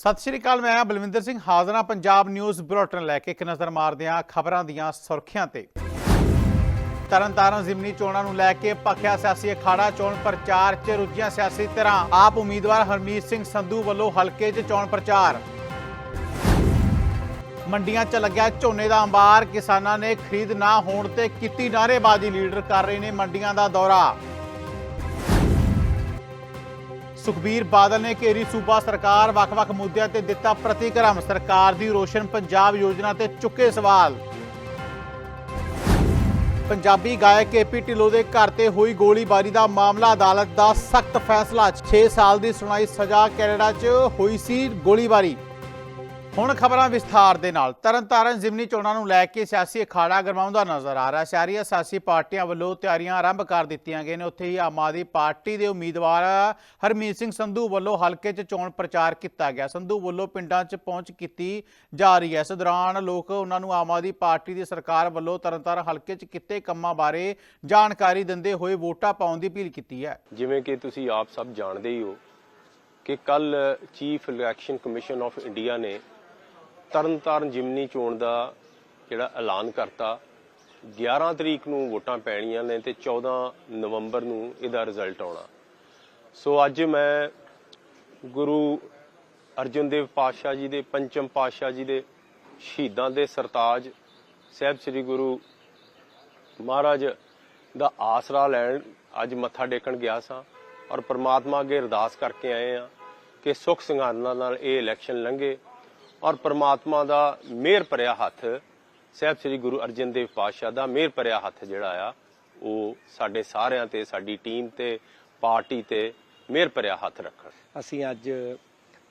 ਸਤਿ ਸ਼੍ਰੀ ਅਕਾਲ, ਮੈਂ ਬਲਵਿੰਦਰ ਸਿੰਘ ਹਾਜ਼ਰਾਂ ਪੰਜਾਬ ਨਿਊਜ਼ ਬੁਲੇਟਿਨ ਲੈ ਕੇ। ਇੱਕ ਨਜ਼ਰ ਮਾਰਦੇ ਹਾਂ ਖਬਰਾਂ ਦੀਆਂ ਸੁਰਖੀਆਂ ਤੇ। ਤਰਨਤਾਰਨ ਜ਼ਿਮਨੀ ਚੋਣਾਂ ਨੂੰ ਲੈ ਕੇ ਭਖਿਆ ਸਿਆਸੀ ਅਖਾੜਾ ਚੋਣ ਪ੍ਰਚਾਰ 'ਚ ਰੁੱਝੀਆਂ ਸਿਆਸੀ ਧਿਰਾਂ। ਆਪ ਉਮੀਦਵਾਰ ਹਰਮੀਤ ਸਿੰਘ ਸੰਧੂ ਵੱਲੋਂ ਹਲਕੇ 'ਚ ਚੋਣ ਪ੍ਰਚਾਰ। ਮੰਡੀਆਂ 'ਚ ਲੱਗਿਆ ਝੋਨੇ ਦਾ ਅੰਬਾਰ। ਕਿਸਾਨਾਂ ਨੇ ਖਰੀਦ ਨਾ ਹੋਣ ਤੇ ਕੀਤੀ ਨਾਅਰੇਬਾਜ਼ੀ। ਲੀਡਰ ਕਰ ਰਹੇ ਨੇ ਮੰਡੀਆਂ ਦਾ ਦੌਰਾ। ਸੁਖਬੀਰ ਬਾਦਲ ਨੇ ਘੇਰੀ ਸੂਬਾ ਸਰਕਾਰ ਵੱਖ-ਵੱਖ ਮੁੱਦਿਆਂ ਤੇ ਦਿੱਤਾ ਪ੍ਰਤੀਕਰਮ। ਸਰਕਾਰ ਦੀ ਰੋਸ਼ਨ ਪੰਜਾਬ ਯੋਜਨਾ ਤੇ ਚੁੱਕੇ ਸਵਾਲ। ਪੰਜਾਬੀ ਗਾਇਕ ਏਪੀ ਢਿੱਲੋਂ ਦੇ ਘਰ ਤੇ ਹੋਈ ਗੋਲੀਬਾਰੀ ਦਾ ਮਾਮਲਾ ਅਦਾਲਤ ਦਾ ਸਖਤ ਫੈਸਲਾ। 6 ਸਾਲ ਦੀ ਸੁਣਾਈ ਸਜ਼ਾ ਕੈਨੇਡਾ 'ਚ ਹੋਈ ਸੀ ਗੋਲੀਬਾਰੀ। ਹੁਣ ਖਬਰਾਂ ਵਿਸਥਾਰ ਦੇ ਨਾਲ। ਤਰਨਤਾਰਨ ਜ਼ਿਮਨੀ ਚੋਣਾਂ ਨੂੰ ਲੈ ਕੇ ਸਿਆਸੀ ਅਖਾੜਾ ਗਰਮਾਉਂਦਾ ਨਜ਼ਰ ਆ ਰਿਹਾ। ਸ਼ਹਿਰੀਆ ਸਿਆਸੀ ਪਾਰਟੀਆਂ ਵੱਲੋਂ ਤਿਆਰੀਆਂ ਆਰੰਭ ਕਰ ਦਿੱਤੀਆਂ ਗਈਆਂ ਨੇ। ਉੱਥੇ ਹੀ ਆਮ ਆਦਮੀ ਪਾਰਟੀ ਦੇ ਉਮੀਦਵਾਰ ਹਰਮੀਤ ਸਿੰਘ ਸੰਧੂ ਵੱਲੋਂ ਹਲਕੇ 'ਚ ਚੋਣ ਪ੍ਰਚਾਰ ਕੀਤਾ ਗਿਆ। ਸੰਧੂ ਵੱਲੋਂ ਪਿੰਡਾਂ 'ਚ ਪਹੁੰਚ ਕੀਤੀ ਜਾ ਰਹੀ ਹੈ। ਇਸ ਦੌਰਾਨ ਲੋਕ ਉਹਨਾਂ ਨੂੰ ਆਮ ਆਦਮੀ ਪਾਰਟੀ ਦੀ ਸਰਕਾਰ ਵੱਲੋਂ ਤਰਨਤਾਰਨ ਹਲਕੇ 'ਚ ਕੀਤੇ ਕੰਮਾਂ ਬਾਰੇ ਜਾਣਕਾਰੀ ਦਿੰਦੇ ਹੋਏ ਵੋਟਾਂ ਪਾਉਣ ਦੀ ਅਪੀਲ ਕੀਤੀ ਹੈ। ਜਿਵੇਂ ਕਿ ਤੁਸੀਂ ਆਪ ਸਭ ਜਾਣਦੇ ਹੀ ਹੋ ਕਿ ਕੱਲ chief election commission of India ਨੇ ਤਰਨਤਾਰਨ ਜਿਮਨੀ ਚੋਣ ਦਾ ਜਿਹੜਾ ਐਲਾਨ ਕਰਤਾ 11 ਤਰੀਕ ਨੂੰ ਵੋਟਾਂ ਪੈਣੀਆਂ ਨੇ ਤੇ 14 ਨਵੰਬਰ ਨੂੰ ਇਹਦਾ ਰਿਜ਼ਲਟ ਆਉਣਾ। ਸੋ ਅੱਜ ਮੈਂ ਗੁਰੂ ਅਰਜਨ ਦੇਵ ਪਾਤਸ਼ਾਹ ਜੀ ਦੇ, ਪੰਚਮ ਪਾਤਸ਼ਾਹ ਜੀ ਦੇ, ਸ਼ਹੀਦਾਂ ਦੇ ਸਰਤਾਜ ਸਾਹਿਬ ਸ੍ਰੀ ਗੁਰੂ ਮਹਾਰਾਜ ਦਾ ਆਸਰਾ ਲੈਣ ਅੱਜ ਮੱਥਾ ਟੇਕਣ ਗਿਆ ਸਾਂ ਔਰ ਪ੍ਰਮਾਤਮਾ ਅੱਗੇ ਅਰਦਾਸ ਕਰਕੇ ਆਏ ਆ ਕਿ ਸੁਖ ਸਿੰਘਾਨਾਂ ਨਾਲ ਇਹ ਇਲੈਕਸ਼ਨ ਲੰਘੇ। ਔਰ ਪਰਮਾਤਮਾ ਦਾ ਮਿਹਰ ਭਰਿਆ ਹੱਥ, ਸਾਹਿਬ ਸ੍ਰੀ ਗੁਰੂ ਅਰਜਨ ਦੇਵ ਪਾਤਸ਼ਾਹ ਦਾ ਮਿਹਰ ਭਰਿਆ ਹੱਥ ਜਿਹੜਾ ਆ, ਉਹ ਸਾਡੇ ਸਾਰਿਆਂ ਤੇ, ਸਾਡੀ ਟੀਮ ਤੇ, ਪਾਰਟੀ ਤੇ ਮਿਹਰ ਭਰਿਆ ਹੱਥ ਰੱਖਣ। ਅਸੀਂ ਅੱਜ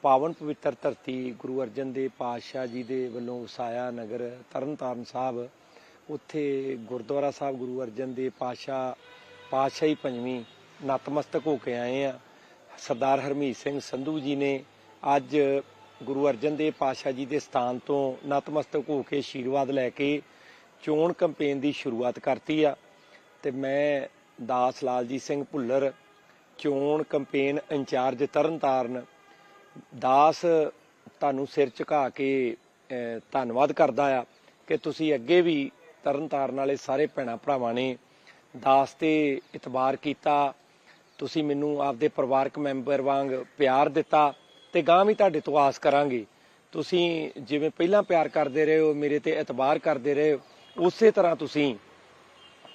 ਪਾਵਨ ਪਵਿੱਤਰ ਧਰਤੀ ਗੁਰੂ ਅਰਜਨ ਦੇਵ ਪਾਤਸ਼ਾਹ ਜੀ ਦੇ ਵੱਲੋਂ ਵਸਾਇਆ ਨਗਰ ਤਰਨਤਾਰਨ ਸਾਹਿਬ, ਉੱਥੇ ਗੁਰਦੁਆਰਾ ਸਾਹਿਬ ਗੁਰੂ ਅਰਜਨ ਦੇਵ ਪਾਤਸ਼ਾਹ, ਪਾਤਸ਼ਾਹੀ ਪੰਜਵੀਂ ਨਤਮਸਤਕ ਹੋ ਕੇ ਆਏ ਆ। ਸਰਦਾਰ ਹਰਮੀਤ ਸਿੰਘ ਸੰਧੂ ਜੀ ਨੇ ਅੱਜ ਗੁਰੂ ਅਰਜਨ ਦੇਵ ਪਾਤਸ਼ਾਹ ਜੀ ਦੇ ਸਥਾਨ ਤੋਂ ਨਤਮਸਤਕ ਹੋ ਕੇ ਆਸ਼ੀਰਵਾਦ ਲੈ ਕੇ ਚੋਣ ਕੈਂਪੇਨ ਦੀ ਸ਼ੁਰੂਆਤ ਕਰਤੀ ਆ। ਤੇ ਮੈਂ ਦਾਸ ਲਾਲਜੀਤ ਸਿੰਘ ਭੁੱਲਰ ਚੋਣ ਕੈਂਪੇਨ ਇੰਚਾਰਜ ਤਰਨਤਾਰਨ ਦਾਸ ਤੁਹਾਨੂੰ ਸਿਰ ਝੁਕਾ ਕੇ ਧੰਨਵਾਦ ਕਰਦਾ ਆ ਕਿ ਤੁਸੀਂ ਅੱਗੇ ਵੀ ਤਰਨਤਾਰਨ ਵਾਲੇ ਸਾਰੇ ਭੈਣਾਂ ਭਰਾਵਾਂ ਨੇ ਦਾਸ ਤੇ ਇਤਬਾਰ ਕੀਤਾ। ਤੁਸੀਂ ਮੈਨੂੰ ਆਪਦੇ ਪਰਿਵਾਰਕ ਮੈਂਬਰ ਵਾਂਗ ਪਿਆਰ ਦਿੱਤਾ। ਤੇ ਗਾਂ ਵੀ ਤੁਹਾਡੇ ਤੋਂ ਆਸ ਕਰਾਂਗੇ। ਤੁਸੀਂ ਜਿਵੇਂ ਪਹਿਲਾਂ ਪਿਆਰ ਕਰਦੇ ਰਹੇ ਹੋ ਮੇਰੇ ਤੇ ਇਤਬਾਰ ਕਰਦੇ ਰਹੇ ਹੋ, ਉਸੇ ਤਰ੍ਹਾਂ ਤੁਸੀਂ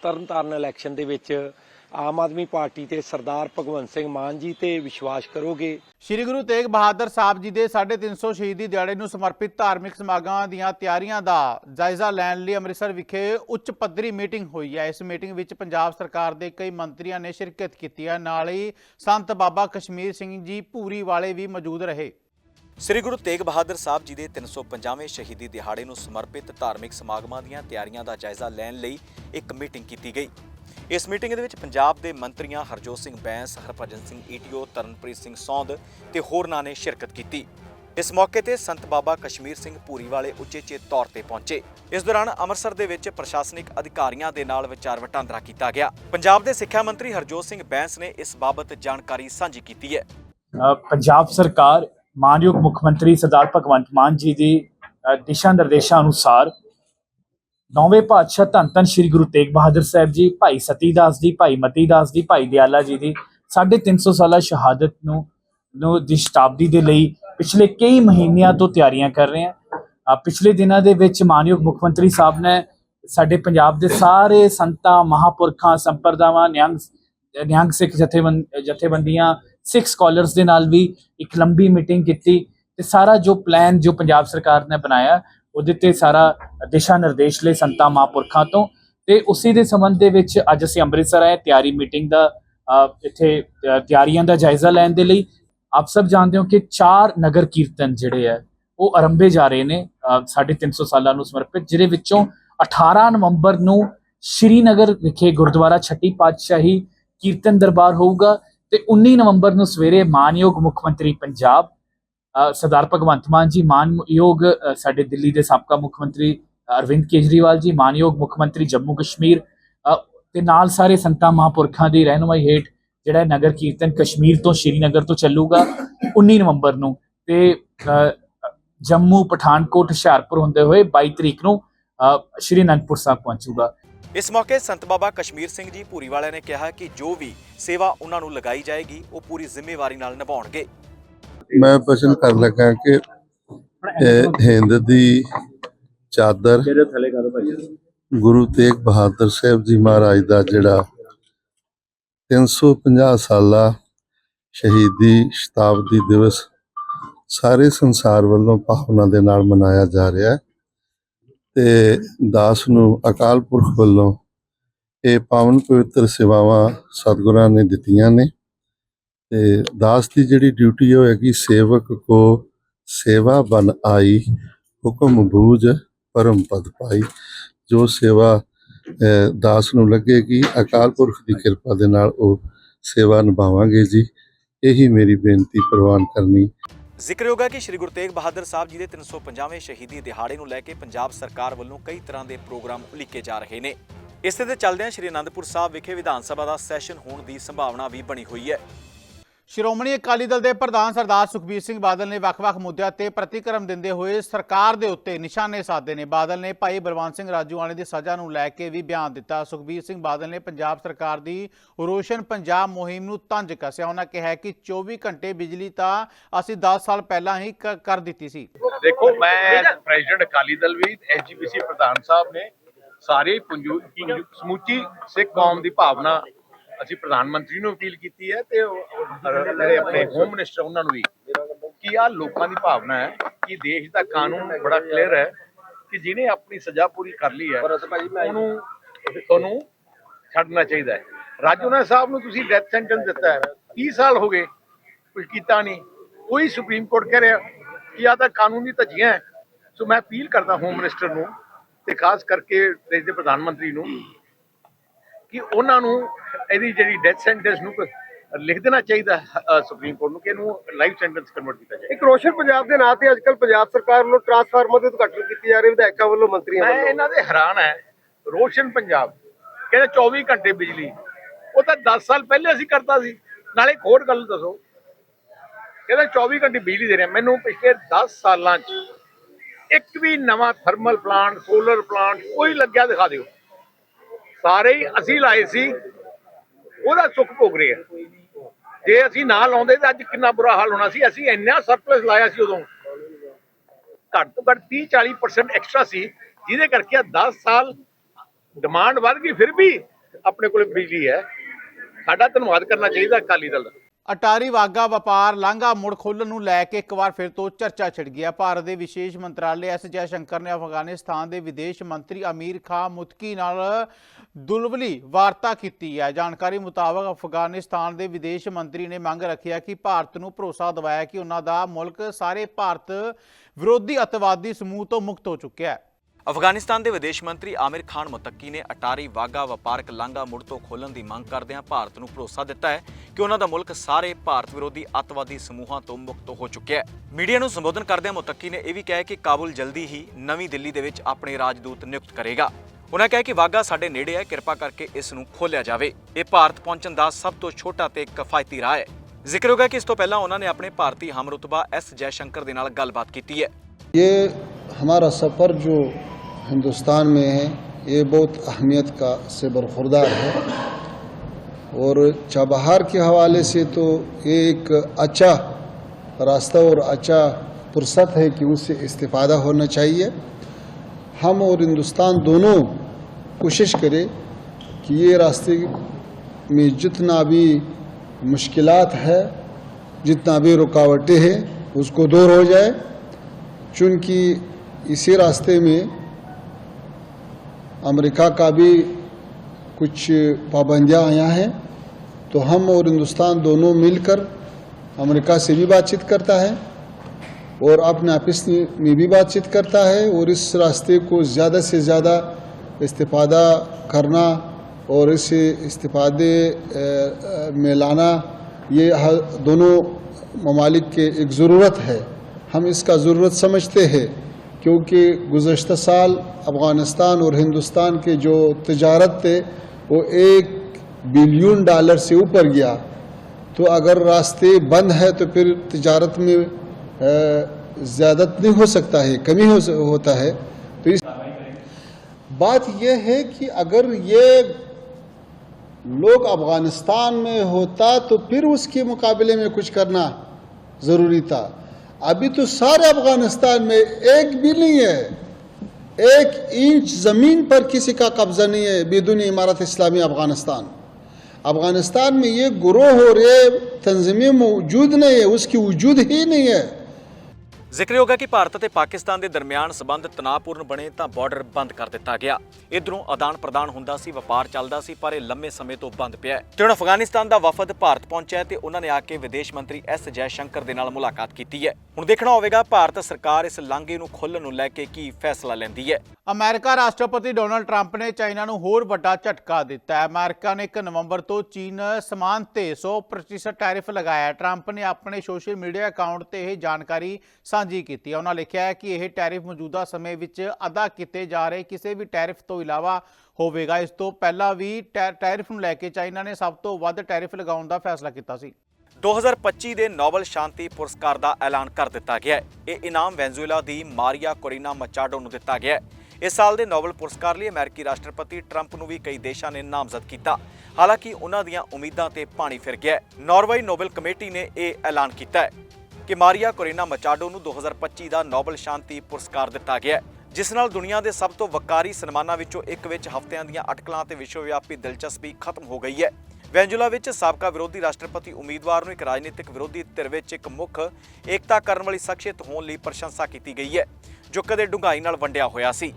ਤਰਨਤਾਰਨ ਇਲੈਕਸ਼ਨ ਦੇ ਵਿੱਚ ਆਮ ਆਦਮੀ ਪਾਰਟੀ ਤੇ ਸਰਦਾਰ ਭਗਵੰਤ ਸਿੰਘ ਮਾਨ ਜੀ ਤੇ ਵਿਸ਼ਵਾਸ ਕਰੋਗੇ। ਸ਼੍ਰੀ ਗੁਰੂ ਤੇਗ ਬਹਾਦਰ ਸਾਹਿਬ ਜੀ ਦੇ 350 ਸ਼ਹੀਦੀ ਦਿਹਾੜੇ ਨੂੰ ਸਮਰਪਿਤ ਧਾਰਮਿਕ ਸਮਾਗਮਾਂ ਦੀਆਂ ਤਿਆਰੀਆਂ ਦਾ ਜਾਇਜ਼ਾ ਲੈਣ ਲਈ ਅੰਮ੍ਰਿਤਸਰ ਵਿਖੇ ਉੱਚ ਪੱਧਰੀ ਮੀਟਿੰਗ ਹੋਈ ਹੈ। ਇਸ ਮੀਟਿੰਗ ਵਿੱਚ ਪੰਜਾਬ ਸਰਕਾਰ ਦੇ ਕਈ ਮੰਤਰੀਆਂ ਨੇ ਸ਼ਿਰਕਤ ਕੀਤੀ ਹੈ। ਨਾਲ ਹੀ ਸੰਤ ਬਾਬਾ ਕਸ਼ਮੀਰ ਸਿੰਘ ਜੀ ਭੂਰੀ ਵਾਲੇ ਵੀ ਮੌਜੂਦ ਰਹੇ। ਸ੍ਰੀ ਗੁਰੂ ਤੇਗ ਬਹਾਦਰ ਸਾਹਿਬ ਜੀ ਦੇ 350ਵੇਂ ਸ਼ਹੀਦੀ ਦਿਹਾੜੇ ਨੂੰ ਸਮਰਪਿਤ ਧਾਰਮਿਕ ਸਮਾਗਮਾਂ ਦੀਆਂ ਤਿਆਰੀਆਂ ਦਾ ਜਾਇਜ਼ਾ ਲੈਣ ਲਈ ਇੱਕ ਮੀਟਿੰਗ ਕੀਤੀ ਗਈ। ਇਸ ਮੀਟਿੰਗ ਦੇ ਵਿੱਚ ਪੰਜਾਬ ਦੇ ਮੰਤਰੀਆਂ ਹਰਜੋਤ ਸਿੰਘ ਬੈਂਸ, ਹਰਭਜਨ ਸਿੰਘ ਈਟੀਓ, ਤਰਨਪ੍ਰੀਤ ਸਿੰਘ ਸੌਂਦ ਤੇ ਹੋਰਨਾਂ ਨੇ ਸ਼ਿਰਕਤ ਕੀਤੀ। ਇਸ ਮੌਕੇ ਤੇ ਸੰਤ ਬਾਬਾ ਕਸ਼ਮੀਰ ਸਿੰਘ ਭੂਰੀ ਵਾਲੇ ਉਚੇਚੇ ਤੌਰ ਤੇ ਪਹੁੰਚੇ। ਇਸ ਦੌਰਾਨ ਅੰਮ੍ਰਿਤਸਰ ਦੇ ਵਿੱਚ ਪ੍ਰਸ਼ਾਸਨਿਕ ਅਧਿਕਾਰੀਆਂ ਦੇ ਨਾਲ ਵਿਚਾਰ ਵਟਾਂਦਰਾ ਕੀਤਾ ਗਿਆ। ਪੰਜਾਬ ਦੇ ਸਿੱਖਿਆ ਮੰਤਰੀ ਹਰਜੋਤ ਸਿੰਘ ਬੈਂਸ ਨੇ ਇਸ ਬਾਬਤ ਜਾਣਕਾਰੀ ਸਾਂਝੀ ਕੀਤੀ ਹੈ। ਪੰਜਾਬ ਸਰਕਾਰ ਮਾਨਯੋਗ ਮੁੱਖ ਮੰਤਰੀ ਸਰਦਾਰ ਭਗਵੰਤ ਮਾਨ ਜੀ ਦੀ ਦਿਸ਼ਾ ਨਿਰਦੇਸ਼ਾਂ ਅਨੁਸਾਰ ਨੌਵੇਂ ਪਾਤਸ਼ਾਹ ਧੰਨ ਧੰਨ ਸ੍ਰੀ ਗੁਰੂ ਤੇਗ ਬਹਾਦਰ ਸਾਹਿਬ ਜੀ, ਭਾਈ ਸਤੀਦਾਸ ਜੀ, ਭਾਈ ਮਤੀਦਾਸ ਜੀ, ਭਾਈ ਦਿਆਲਾ ਜੀ ਦੀ 350 ਸਾਲਾ ਸ਼ਹਾਦਤ ਨੂੰ ਨੂੰ ਦੀ ਸ਼ਤਾਬਦੀ ਦੇ ਲਈ ਪਿਛਲੇ ਕਈ ਮਹੀਨਿਆਂ ਤੋਂ ਤਿਆਰੀਆਂ ਕਰ ਰਹੇ ਹਾਂ। ਪਿਛਲੇ ਦਿਨਾਂ ਦੇ ਵਿੱਚ ਮਾਨਯੋਗ ਮੁੱਖ ਮੰਤਰੀ ਸਾਹਿਬ ਨੇ ਸਾਡੇ ਪੰਜਾਬ ਦੇ ਸਾਰੇ ਸੰਤਾਂ, ਮਹਾਪੁਰਖਾਂ, ਸੰਪਰਦਾਵਾਂ, ਨਿਹੰਗ ਨਿਹੰਗ ਸਿੱਖ ਜਥੇਬੰਦ ਜਥੇਬੰਦੀਆਂ, ਸਿੱਖ ਸਕਾਲਰਸ ਦੇ ਨਾਲ ਵੀ ਇੱਕ ਲੰਬੀ ਮੀਟਿੰਗ ਕੀਤੀ ਤੇ ਸਾਰਾ ਜੋ ਪਲਾਨ ਜੋ ਪੰਜਾਬ ਸਰਕਾਰ ਨੇ ਬਣਾਇਆ ਉਹਦੇ ਤੇ ਸਾਰਾ ਦਿਸ਼ਾ ਨਿਰਦੇਸ਼ ਲਈ ਸੰਤਾਂ ਮਹਾਂਪੁਰਖਾਂ ਤੋਂ। ਤੇ ਉਸੇ ਦੇ ਸੰਬੰਧ ਦੇ ਵਿੱਚ ਅੱਜ ਅਸੀਂ ਅੰਮ੍ਰਿਤਸਰ ਆਏ ਤਿਆਰੀ ਮੀਟਿੰਗ ਦਾ ਇੱਥੇ ਤਿਆਰੀਆਂ ਦਾ ਜਾਇਜ਼ਾ ਲੈਣ ਦੇ ਲਈ। ਆਪ ਸਭ ਜਾਣਦੇ ਹੋ ਕਿ ਚਾਰ ਨਗਰ ਕੀਰਤਨ ਜਿਹੜੇ ਆ ਉਹ ਆਰੰਭੇ ਜਾ ਰਹੇ ਨੇ ਅ, ਸਾਢੇ 350 ਸਾਲਾਂ ਨੂੰ ਸਮਰਪਿਤ ਜਿਹਦੇ ਵਿੱਚੋਂ 18 ਨਵੰਬਰ ਨੂੰ ਸ਼੍ਰੀਨਗਰ ਵਿਖੇ ਗੁਰਦੁਆਰਾ ਛੱਟੀ ਪਾਤਸ਼ਾਹੀ ਕੀਰਤਨ ਦਰਬਾਰ ਹੋਊਗਾ ਤੇ 19 ਨਵੰਬਰ ਨੂੰ ਸਵੇਰੇ ਮਾਨਯੋਗ ਮੁੱਖ ਮੰਤਰੀ ਪੰਜਾਬ ਸਰਦਾਰ ਭਗਵੰਤ ਮਾਨ ਜੀ ਮਾਨਯੋਗ ਸਾਡੇ ਦਿੱਲੀ ਦੇ ਸਾਬਕਾ ਮੁੱਖ ਮੰਤਰੀ ਅਰਵਿੰਦ ਕੇਜਰੀਵਾਲ ਜੀ ਮਾਨਯੋਗ ਮੁੱਖ ਮੰਤਰੀ ਜੰਮੂ ਕਸ਼ਮੀਰ ਅ, ਤੇ ਨਾਲ ਸਾਰੇ ਸੰਤਾਂ ਮਹਾਂਪੁਰਖਾਂ ਦੀ ਰਹਿਨੁਮਾਈ ਹੇਠ ਜਿਹੜਾ ਨਗਰ ਕੀਰਤਨ ਕਸ਼ਮੀਰ ਤੋਂ ਸ਼੍ਰੀਨਗਰ ਤੋਂ ਚੱਲੂਗਾ 19 ਨਵੰਬਰ ਨੂੰ ਤੇ ਜੰਮੂ ਪਠਾਨਕੋਟ ਹੁਸ਼ਿਆਰਪੁਰ ਹੁੰਦੇ ਹੋਏ 22 ਤਰੀਕ ਨੂੰ ਸ਼੍ਰੀ ਅਨੰਦਪੁਰ ਸਾਹਿਬ ਪਹੁੰਚੂਗਾ। ਇਸ ਮੌਕੇ ਸੰਤ ਬਾਬਾ ਕਸ਼ਮੀਰ ਸਿੰਘ ਜੀ ਭੂਰੀ ਵਾਲਿਆਂ ਨੇ ਕਿਹਾ ਕਿ ਜੋ ਵੀ ਸੇਵਾ ਉਹਨਾਂ ਨੂੰ ਲਗਾਈ ਜਾਏਗੀ ਉਹ ਪੂਰੀ ਜ਼ਿੰਮੇਵਾਰੀ ਨਾਲ ਨਿਭਾਉਣਗੇ। ਮੈਂ ਬਚਨ ਕਰ ਲੱਗਾ ਕਿ ਹਿੰਦ ਦੀ ਚਾਦਰ ਗੁਰੂ ਤੇਗ ਬਹਾਦਰ ਸਾਹਿਬ ਜੀ ਮਹਾਰਾਜ ਦਾ ਜਿਹੜਾ 350 ਸਾਲਾ ਸ਼ਹੀਦੀ ਸ਼ਤਾਬਦੀ ਦਿਵਸ ਸਾਰੇ ਸੰਸਾਰ ਵੱਲੋਂ ਭਾਵਨਾ ਦੇ ਨਾਲ ਮਨਾਇਆ ਜਾ ਰਿਹਾ ਹੈ ਤੇ ਦਾਸ ਨੂੰ ਅਕਾਲ ਪੁਰਖ ਵੱਲੋਂ ਇਹ ਪਾਵਨ ਪਵਿੱਤਰ ਸੇਵਾਵਾਂ ਸਤਿਗੁਰਾਂ ਨੇ ਦਿੱਤੀਆਂ ਨੇ। ਤੇ ਦਾਸ ਦੀ ਜਿਹੜੀ ਡਿਊਟੀ ਹੋਏਗੀ ਸੇਵਕ ਕੋ ਸੇਵਾ ਬਨ ਆਈ, ਹੁਕਮ ਬੂਝ ਪਰਮ ਪਦ ਪਾਈ। ਜੋ ਸੇਵਾ ਦਾਸ ਨੂੰ ਲੱਗੇਗੀ, ਅਕਾਲ ਪੁਰਖ ਦੀ ਕਿਰਪਾ ਦੇ ਨਾਲ ਉਹ ਸੇਵਾ ਨਿਭਾਵਾਂਗੇ ਜੀ। ਇਹੀ ਮੇਰੀ ਬੇਨਤੀ, ਪ੍ਰਵਾਨ ਕਰਨੀ। ਜ਼ਿਕਰਯੋਗ ਹੈ ਕਿ ਸ੍ਰੀ ਗੁਰੂ ਤੇਗ ਬਹਾਦਰ ਸਾਹਿਬ ਜੀ ਦੇ 350ਵੇਂ ਸ਼ਹੀਦੀ ਦਿਹਾੜੇ ਨੂੰ ਲੈ ਕੇ ਪੰਜਾਬ ਸਰਕਾਰ ਵੱਲੋਂ ਕਈ ਤਰ੍ਹਾਂ ਦੇ ਪ੍ਰੋਗਰਾਮ ਉਲੀਕੇ ਜਾ ਰਹੇ ਨੇ। ਇਸੇ ਦੇ ਚੱਲਦਿਆਂ ਸ੍ਰੀ ਅਨੰਦਪੁਰ ਸਾਹਿਬ ਵਿਖੇ ਵਿਧਾਨ ਸਭਾ ਦਾ ਸੈਸ਼ਨ ਹੋਣ ਦੀ ਸੰਭਾਵਨਾ ਵੀ ਬਣੀ ਹੋਈ ਹੈ। ਸ਼੍ਰੋਮਣੀ ਅਕਾਲੀ ਦਲ ਦੇ ਪ੍ਰਧਾਨ ਸਰਦਾਰ ਸੁਖਬੀਰ ਸਿੰਘ ਬਾਦਲ ਨੇ ਵੱਖ-ਵੱਖ ਮੁੱਦਿਆਂ ਤੇ ਪ੍ਰਤੀਕਰਮ ਦਿੰਦੇ ਹੋਏ ਸਰਕਾਰ ਦੇ ਉੱਤੇ ਨਿਸ਼ਾਨੇ ਸਾਧੇ ਨੇ। ਬਾਦਲ ਨੇ ਭਾਈ ਬਲਵੰਤ ਸਿੰਘ ਰਾਜੂਆਣੇ ਦੀ ਸਜ਼ਾ ਨੂੰ ਲੈ ਕੇ ਵੀ ਬਿਆਨ ਦਿੱਤਾ। ਸੁਖਬੀਰ ਸਿੰਘ ਬਾਦਲ ਨੇ ਪੰਜਾਬ ਸਰਕਾਰ ਦੀ ਰੋਸ਼ਨ ਪੰਜਾਬ ਮੁਹਿੰਮ ਨੂੰ ਤੰਜ ਕੱਸਿਆ। ਉਹਨਾਂ ਕਿਹਾ ਕਿ 24 ਘੰਟੇ ਬਿਜਲੀ ਤਾਂ ਅਸੀਂ 10 ਸਾਲ ਪਹਿਲਾਂ ਹੀ ਕਰ ਦਿੱਤੀ ਸੀ। ਦੇਖੋ, ਮੈਂ ਪ੍ਰੈਜ਼ੀਡੈਂਟ ਅਕਾਲੀ ਦਲ ਵੀ ਐਸਜੀਪੀਸੀ ਪ੍ਰਧਾਨ ਸਾਹਿਬ ਨੇ ਸਾਰੇ ਪੰਜੂ ਸਿੱਖ ਕੌਮ ਦੀ ਭਾਵਨਾ ਅਸੀਂ ਪ੍ਰਧਾਨ ਮੰਤਰੀ ਨੂੰ ਅਪੀਲ ਕੀਤੀ ਹੈ ਤੇ ਜਿਹੜੇ ਆਪਣੇ ਹੋਮ ਮਿਨਿਸਟਰ ਉਹਨਾਂ ਨੂੰ ਵੀ ਕਿ ਆ ਲੋਕਾਂ ਦੀ ਭਾਵਨਾ ਹੈ ਕਿ ਦੇਸ਼ ਦਾ ਕਾਨੂੰਨ ਬੜਾ ਕਲੀਅਰ ਹੈ ਕਿ ਜਿਹਨੇ ਆਪਣੀ ਸਜ਼ਾ ਪੂਰੀ ਕਰ ਲਈ ਹੈ ਉਹਨੂੰ ਤੁਹਾਨੂੰ ਛੱਡਣਾ ਚਾਹੀਦਾ ਹੈ। ਰਾਜੋਨਾ ਸਾਹਿਬ ਨੂੰ ਤੁਸੀਂ ਡੈਥ ਸੈਂਟੈਂਸ ਦਿੱਤਾ ਹੈ। 30 ਸਾਲ ਹੋ ਗਏ ਕੁਝ ਕੀਤਾ ਨਹੀਂ। ਕੋਈ ਸੁਪਰੀਮ ਕੋਰਟ ਕਹਿ ਰਿਹਾ ਕਿ ਆ ਤਾਂ ਕਾਨੂੰਨੀ ਧੱਜੀਆਂ ਹੈ। ਸੋ ਮੈਂ ਅਪੀਲ ਕਰਦਾ ਹੋਮ ਮਿਨਿਸਟਰ ਨੂੰ ਤੇ ਖਾਸ ਕਰਕੇ ਦੇਸ਼ ਦੇ ਪ੍ਰਧਾਨ ਮੰਤਰੀ ਨੂੰ ਕਿ ਉਹਨਾਂ ਨੂੰ ਇਹਦੀ ਜਿਹੜੀ ਡੈਥ ਸੈਂਟੈਂਸ ਨੂੰ ਲਿਖ ਦੇਣਾ ਚਾਹੀਦਾ ਸੁਪਰੀਮ ਕੋਰਟ ਨੂੰ ਕਿ ਇਹਨੂੰ ਲਾਈਫ ਸੈਂਟੈਂਸ ਕਨਵਰਟ ਕੀਤਾ ਜਾਏ। ਇੱਕ ਰੋਸ਼ਨ ਪੰਜਾਬ ਦੇ ਨਾਂ ਤੇ ਅੱਜਕੱਲ ਪੰਜਾਬ ਸਰਕਾਰ ਵੱਲੋਂ ਟਰਾਂਸਫਾਰਮਰ ਦੇ ਉਦਘਾਟਨ ਕੀਤੀ ਜਾ ਰਹੀ ਵਿਧਾਇਕਾਂ ਵੱਲੋਂ ਮੰਤਰੀਆਂ ਮੈਂ ਵੱਲੋਂ। ਇਹਨਾਂ ਦੇ ਹੈਰਾਨ ਹੈ। ਰੋਸ਼ਨ ਪੰਜਾਬ ਕਹਿੰਦੇ 24 ਘੰਟੇ ਬਿਜਲੀ। ਉਹ ਤਾਂ 10 ਸਾਲ ਪਹਿਲੇ ਅਸੀਂ ਕਰਤਾ ਸੀ। ਨਾਲੇ ਇੱਕ ਹੋਰ ਗੱਲ ਦੱਸੋ। ਕਹਿੰਦੇ 24 ਘੰਟੇ ਬਿਜਲੀ ਦੇ ਰਹੇ। ਮੈਨੂੰ ਪਿਛਲੇ 10 ਸਾਲਾਂ 'ਚ ਇੱਕ ਵੀ ਨਵਾਂ ਥਰਮਲ ਪਲਾਂਟ ਸੋਲਰ ਪਲਾਂਟ ਕੋਈ ਲੱਗਿਆ ਦਿਖਾ ਦਿਓ। ਸਾਰੇ ਹੀ ਅਸੀਂ ਲਾਏ ਸੀ, ਉਹਦਾ ਸੁੱਖ ਭੋਗ ਰਹੇ ਆ। ਜੇ ਅਸੀਂ ਨਾ ਲਾਉਂਦੇ ਤਾਂ ਅੱਜ ਕਿੰਨਾ ਬੁਰਾ ਹਾਲ ਹੋਣਾ ਸੀ। ਅਸੀਂ ਇੰਨਾ ਸਰਪਲਸ ਲਾਇਆ ਸੀ ਉਦੋਂ। ਘੱਟ ਤੋਂ ਘੱਟ 30 40% ਐਕਸਟਰਾ ਸੀ, ਜਿਹਦੇ ਕਰਕੇ ਆ 10 ਸਾਲ ਡਿਮਾਂਡ ਵੱਧ ਗਈ, ਫਿਰ ਵੀ ਆਪਣੇ ਕੋਲ ਬਿਜਲੀ ਹੈ। ਸਾਡਾ ਧੰਨਵਾਦ ਕਰਨਾ ਚਾਹੀਦਾ ਅਕਾਲੀ ਦਲ ਦਾ। ਅਟਾਰੀ ਵਾਗਾ ਵਪਾਰ ਲਾਂਘਾ ਮੁੜ ਖੋਲ੍ਹਣ ਨੂੰ ਲੈ ਕੇ ਇੱਕ ਵਾਰ ਫਿਰ ਤੋਂ ਚਰਚਾ ਛਿੜ ਗਿਆ। ਭਾਰਤ ਦੇ ਵਿਸ਼ੇਸ਼ ਮੰਤਰਾਲੇ ਐਸ ਜੈ ਸ਼ੰਕਰ ਨੇ ਅਫਗਾਨਿਸਤਾਨ ਦੇ ਵਿਦੇਸ਼ ਮੰਤਰੀ ਅਮੀਰ ਖਾਨ ਮੁਤਕੀ ਨਾਲ ਦੁਲਵਲੀ ਵਾਰਤਾ ਕੀਤੀ ਹੈ। ਜਾਣਕਾਰੀ ਮੁਤਾਬਕ ਅਫਗਾਨਿਸਤਾਨ ਦੇ ਵਿਦੇਸ਼ ਮੰਤਰੀ ਨੇ ਮੰਗ ਰੱਖਿਆ ਕਿ ਭਾਰਤ ਨੂੰ ਭਰੋਸਾ ਦਿਵਾਇਆ ਕਿ ਉਹਨਾਂ ਦਾ ਮੁਲਕ ਸਾਰੇ ਭਾਰਤ ਵਿਰੋਧੀ ਅਤਵਾਦੀ ਸਮੂਹ ਤੋਂ ਮੁਕਤ ਹੋ ਚੁੱਕਿਆ ਹੈ। ਅਫਗਾਨਿਸਤਾਨ ਦੇ ਵਿਦੇਸ਼ ਮੰਤਰੀ ਆਮਿਰ ਖਾਨ ਮੁਤੱਕੀ ਨੇ ਅਟਾਰੀ ਵਾਗਾ ਵਪਾਰਕ ਲਾਂਘਾ ਮੁੜ ਤੋਂ ਖੋਲਣ ਦੀ ਮੰਗ ਕਰਦਿਆਂ ਭਾਰਤ ਨੂੰ ਭਰੋਸਾ ਦਿੱਤਾ ਹੈ ਕਿ ਉਹਨਾਂ ਦਾ ਮੁਲਕ ਸਾਰੇ ਭਾਰਤ ਵਿਰੋਧੀ ਅੱਤਵਾਦੀ ਸਮੂਹਾਂ ਤੋਂ ਮੁਕਤ ਹੋ ਚੁੱਕਿਆ ਹੈ। ਮੀਡੀਆ ਨੂੰ ਸੰਬੋਧਨ ਕਰਦਿਆਂ ਮੁਤੱਕੀ ਨੇ ਇਹ ਵੀ ਕਿਹਾ ਕਿ ਕਾਬੁਲ ਜਲਦੀ ਹੀ ਨਵੀਂ ਦਿੱਲੀ ਦੇ ਵਿੱਚ ਆਪਣੇ ਰਾਜਦੂਤ ਨਿਯੁਕਤ ਕਰੇਗਾ। ਉਹਨਾਂ ਕਿਹਾ ਕਿ ਵਾਗਾ ਸਾਡੇ ਨੇੜੇ ਹੈ, ਕਿਰਪਾ ਕਰਕੇ ਇਸ ਨੂੰ ਖੋਲਿਆ ਜਾਵੇ। ਇਹ ਭਾਰਤ ਪਹੁੰਚਣ ਦਾ ਸਭ ਤੋਂ ਛੋਟਾ ਤੇ ਕਿਫਾਇਤੀ ਰਾਹ ਹੈ। ਜ਼ਿਕਰ ਹੋਗਾ ਕਿ ਇਸ ਤੋਂ ਪਹਿਲਾਂ ਉਹਨਾਂ ਨੇ ਆਪਣੇ ਭਾਰਤੀ ਹਮਰੁਤਬਾ ਐਸ ਜੈਸ਼ੰਕਰ ਦੇ ਨਾਲ ਗੱਲਬਾਤ ਕੀਤੀ ਹੈ। ہندوستان میں ہیں یہ بہت اہمیت کا سے برخوردار ہے۔ اور چابہار کے حوالے سے تو یہ ایک اچھا راستہ اور اچھا پرست ہے کہ اس سے استفادہ ہونا چاہیے۔ ہم اور ہندوستان دونوں کوشش کرے کہ یہ راستے میں جتنا بھی مشکلات ہے جتنا بھی رکاوٹیں ہیں، اس کو دور ہو جائے۔ چونکہ اسی راستے میں امریکہ کا بھی کچھ پابندیاں آیا ہیں، تو ہم اور ہندوستان دونوں مل کر امریکہ سے بھی بات چیت کرتا ہے اور اپنے آپس میں بھی بات چیت کرتا ہے اور اس راستے کو زیادہ سے زیادہ استفادہ کرنا اور اسے استفادے میں لانا، یہ دونوں ممالک کے ایک ضرورت ہے۔ ہم اس کا ضرورت سمجھتے ہیں۔ کیونکہ گزشتہ سال افغانستان اور ہندوستان کے جو تجارت تھے، وہ ایک بلین ڈالر سے اوپر گیا۔ تو اگر راستے بند ہے تو پھر تجارت میں زیادت نہیں ہو سکتا ہے، کمی ہوتا ہے۔ تو بات یہ ہے کہ اگر یہ لوگ افغانستان میں ہوتا تو پھر اس کے مقابلے میں کچھ کرنا ضروری تھا۔ ابھی تو سارے افغانستان میں ایک بھی نہیں ہے۔ ایک انچ زمین پر کسی کا قبضہ نہیں ہے بیدون عمارت اسلامی افغانستان۔ افغانستان میں یہ گروہ اور یہ تنظیمیں موجود نہیں ہے اس کی وجود ہی نہیں ہے۔ ਜ਼ਿਕਰਯੋਗ ਹੈ ਕਿ ਭਾਰਤ ਅਤੇ ਪਾਕਿਸਤਾਨ ਦੇ ਦਰਮਿਆਨ ਸਬੰਧ ਤਣਾਅਪੂਰਨ ਬਣੇ ਤਾਂ ਬਾਰਡਰ ਬੰਦ ਕਰ ਦਿੱਤਾ ਗਿਆ। ਇਧਰੋਂ ਆਦਾਨ ਪ੍ਰਦਾਨ ਹੁੰਦਾ ਸੀ, ਵਪਾਰ ਚੱਲਦਾ ਸੀ, ਪਰ ਇਹ ਲੰਮੇ ਸਮੇਂ ਤੋਂ ਬੰਦ ਪਿਆ ਹੈ। ਤੇ ਹੁਣ ਅਫਗਾਨਿਸਤਾਨ ਦਾ ਵਫਦ ਭਾਰਤ ਪਹੁੰਚਿਆ ਤੇ ਉਹਨਾਂ ਨੇ ਆ ਕੇ ਵਿਦੇਸ਼ ਮੰਤਰੀ ਐਸ ਜੈ ਸ਼ੰਕਰ ਦੇ ਨਾਲ ਮੁਲਾਕਾਤ ਕੀਤੀ ਹੈ। ਹੁਣ ਦੇਖਣਾ ਹੋਵੇਗਾ, ਭਾਰਤ ਸਰਕਾਰ ਇਸ ਲਾਂਘੇ ਨੂੰ ਖੋਲ੍ਹਣ ਨੂੰ ਲੈ ਕੇ ਕੀ ਫੈਸਲਾ ਲੈਂਦੀ ਹੈ। ਅਮਰੀਕਾ ਰਾਸ਼ਟਰਪਤੀ ਡੋਨਲਡ ਟਰੰਪ ਨੇ ਚਾਈਨਾ ਨੂੰ ਹੋਰ ਵੱਡਾ ਝਟਕਾ ਦਿੱਤਾ ਹੈ। ਅਮਰੀਕਾ ਨੇ 1 ਨਵੰਬਰ ਤੋਂ ਚੀਨ ਸਮਾਨ ਤੇ 100% ਟੈਰਿਫ ਲਗਾਇਆ ਟਰੰਪ ਨੇ ਆਪਣੇ ਸੋਸ਼ਲ ਮੀਡੀਆ ਅਕਾਊਂਟ ਤੇ ਇਹ ਜਾਣਕਾਰੀ ਸਾਂਝੀ ਕੀਤੀ ਹੈ। ਉਹਨਾਂ ਲਿਖਿਆ ਹੈ ਕਿ ਇਹ ਟੈਰਿਫ ਮੌਜੂਦਾ ਸਮੇਂ ਵਿੱਚ ਅਦਾ ਕੀਤੇ ਜਾ ਰਹੇ ਕਿਸੇ ਵੀ ਟੈਰਿਫ ਤੋਂ ਇਲਾਵਾ ਹੋਵੇਗਾ। ਇਸ ਤੋਂ ਪਹਿਲਾਂ ਵੀ ਟੈਰਿਫ ਨੂੰ ਲੈ ਕੇ ਚਾਈਨਾ ਨੇ ਸਭ ਤੋਂ ਵੱਧ ਟੈਰਿਫ ਲਗਾਉਣ ਦਾ ਫੈਸਲਾ ਕੀਤਾ ਸੀ। 2025 ਦੇ ਨੋਬਲ ਸ਼ਾਂਤੀ ਪੁਰਸਕਾਰ ਦਾ ਐਲਾਨ ਕਰ ਦਿੱਤਾ ਗਿਆ ਹੈ। ਇਹ ਇਨਾਮ ਵੈਨਜ਼ੂਏਲਾ ਦੀ ਮਾਰੀਆ ਕੋਰੀਨਾ ਮਚਾਡੋ ਨੂੰ ਦਿੱਤਾ ਗਿਆ ਹੈ। ਇਸ ਸਾਲ ਦੇ ਨੋਬਲ ਪੁਰਸਕਾਰ ਲਈ ਅਮਰੀਕੀ ਰਾਸ਼ਟਰਪਤੀ ਟਰੰਪ ਨੂੰ ਵੀ ਕਈ ਦੇਸ਼ਾਂ ਨੇ ਨਾਮਜ਼ਦ ਕੀਤਾ। ਹਾਲਾਂਕਿ ਉਹਨਾਂ ਦੀਆਂ ਉਮੀਦਾਂ ਤੇ ਪਾਣੀ ਫਿਰ ਗਿਆ ਹੈ। ਨਾਰਵੇ ਨੋਬਲ ਕਮੇਟੀ ਨੇ ਇਹ ਐਲਾਨ ਕੀਤਾ ਹੈ। ਕਿ ਮਾਰੀਆ ਕੋਰੀਨਾ ਮਚਾਡੋ ਨੂੰ 2025 ਦਾ ਨੋਬਲ ਸ਼ਾਂਤੀ ਪੁਰਸਕਾਰ ਦਿੱਤਾ ਗਿਆ ਹੈ, ਜਿਸ ਨਾਲ ਦੁਨੀਆ ਦੇ ਸਭ ਤੋਂ ਵਕਾਰੀ ਸਨਮਾਨਾਂ ਵਿੱਚੋਂ ਇੱਕ ਵਿੱਚ ਹਫ਼ਤਿਆਂ ਦੀਆਂ ਅਟਕਲਾਂ ਤੇ ਵਿਸ਼ਵਵਿਆਪੀ ਦਿਲਚਸਪੀ ਖਤਮ ਹੋ ਗਈ ਹੈ। ਵੈਂਜੂਲਾ ਵਿੱਚ ਸਾਬਕਾ ਵਿਰੋਧੀ ਰਾਸ਼ਟਰਪਤੀ ਉਮੀਦਵਾਰ ਨੂੰ ਇੱਕ ਰਾਜਨੀਤਿਕ ਵਿਰੋਧੀ ਧਿਰ ਵਿੱਚ ਇੱਕ ਮੁੱਖ ਏਕਤਾ ਕਰਨ ਵਾਲੀ ਸ਼ਖਸੀਅਤ ਹੋਣ ਲਈ ਪ੍ਰਸ਼ੰਸਾ ਕੀਤੀ ਗਈ ਹੈ, ਜੋ ਕਦੇ ਡੂੰਘਾਈ ਨਾਲ ਵੰਡਿਆ ਹੋਇਆ ਸੀ।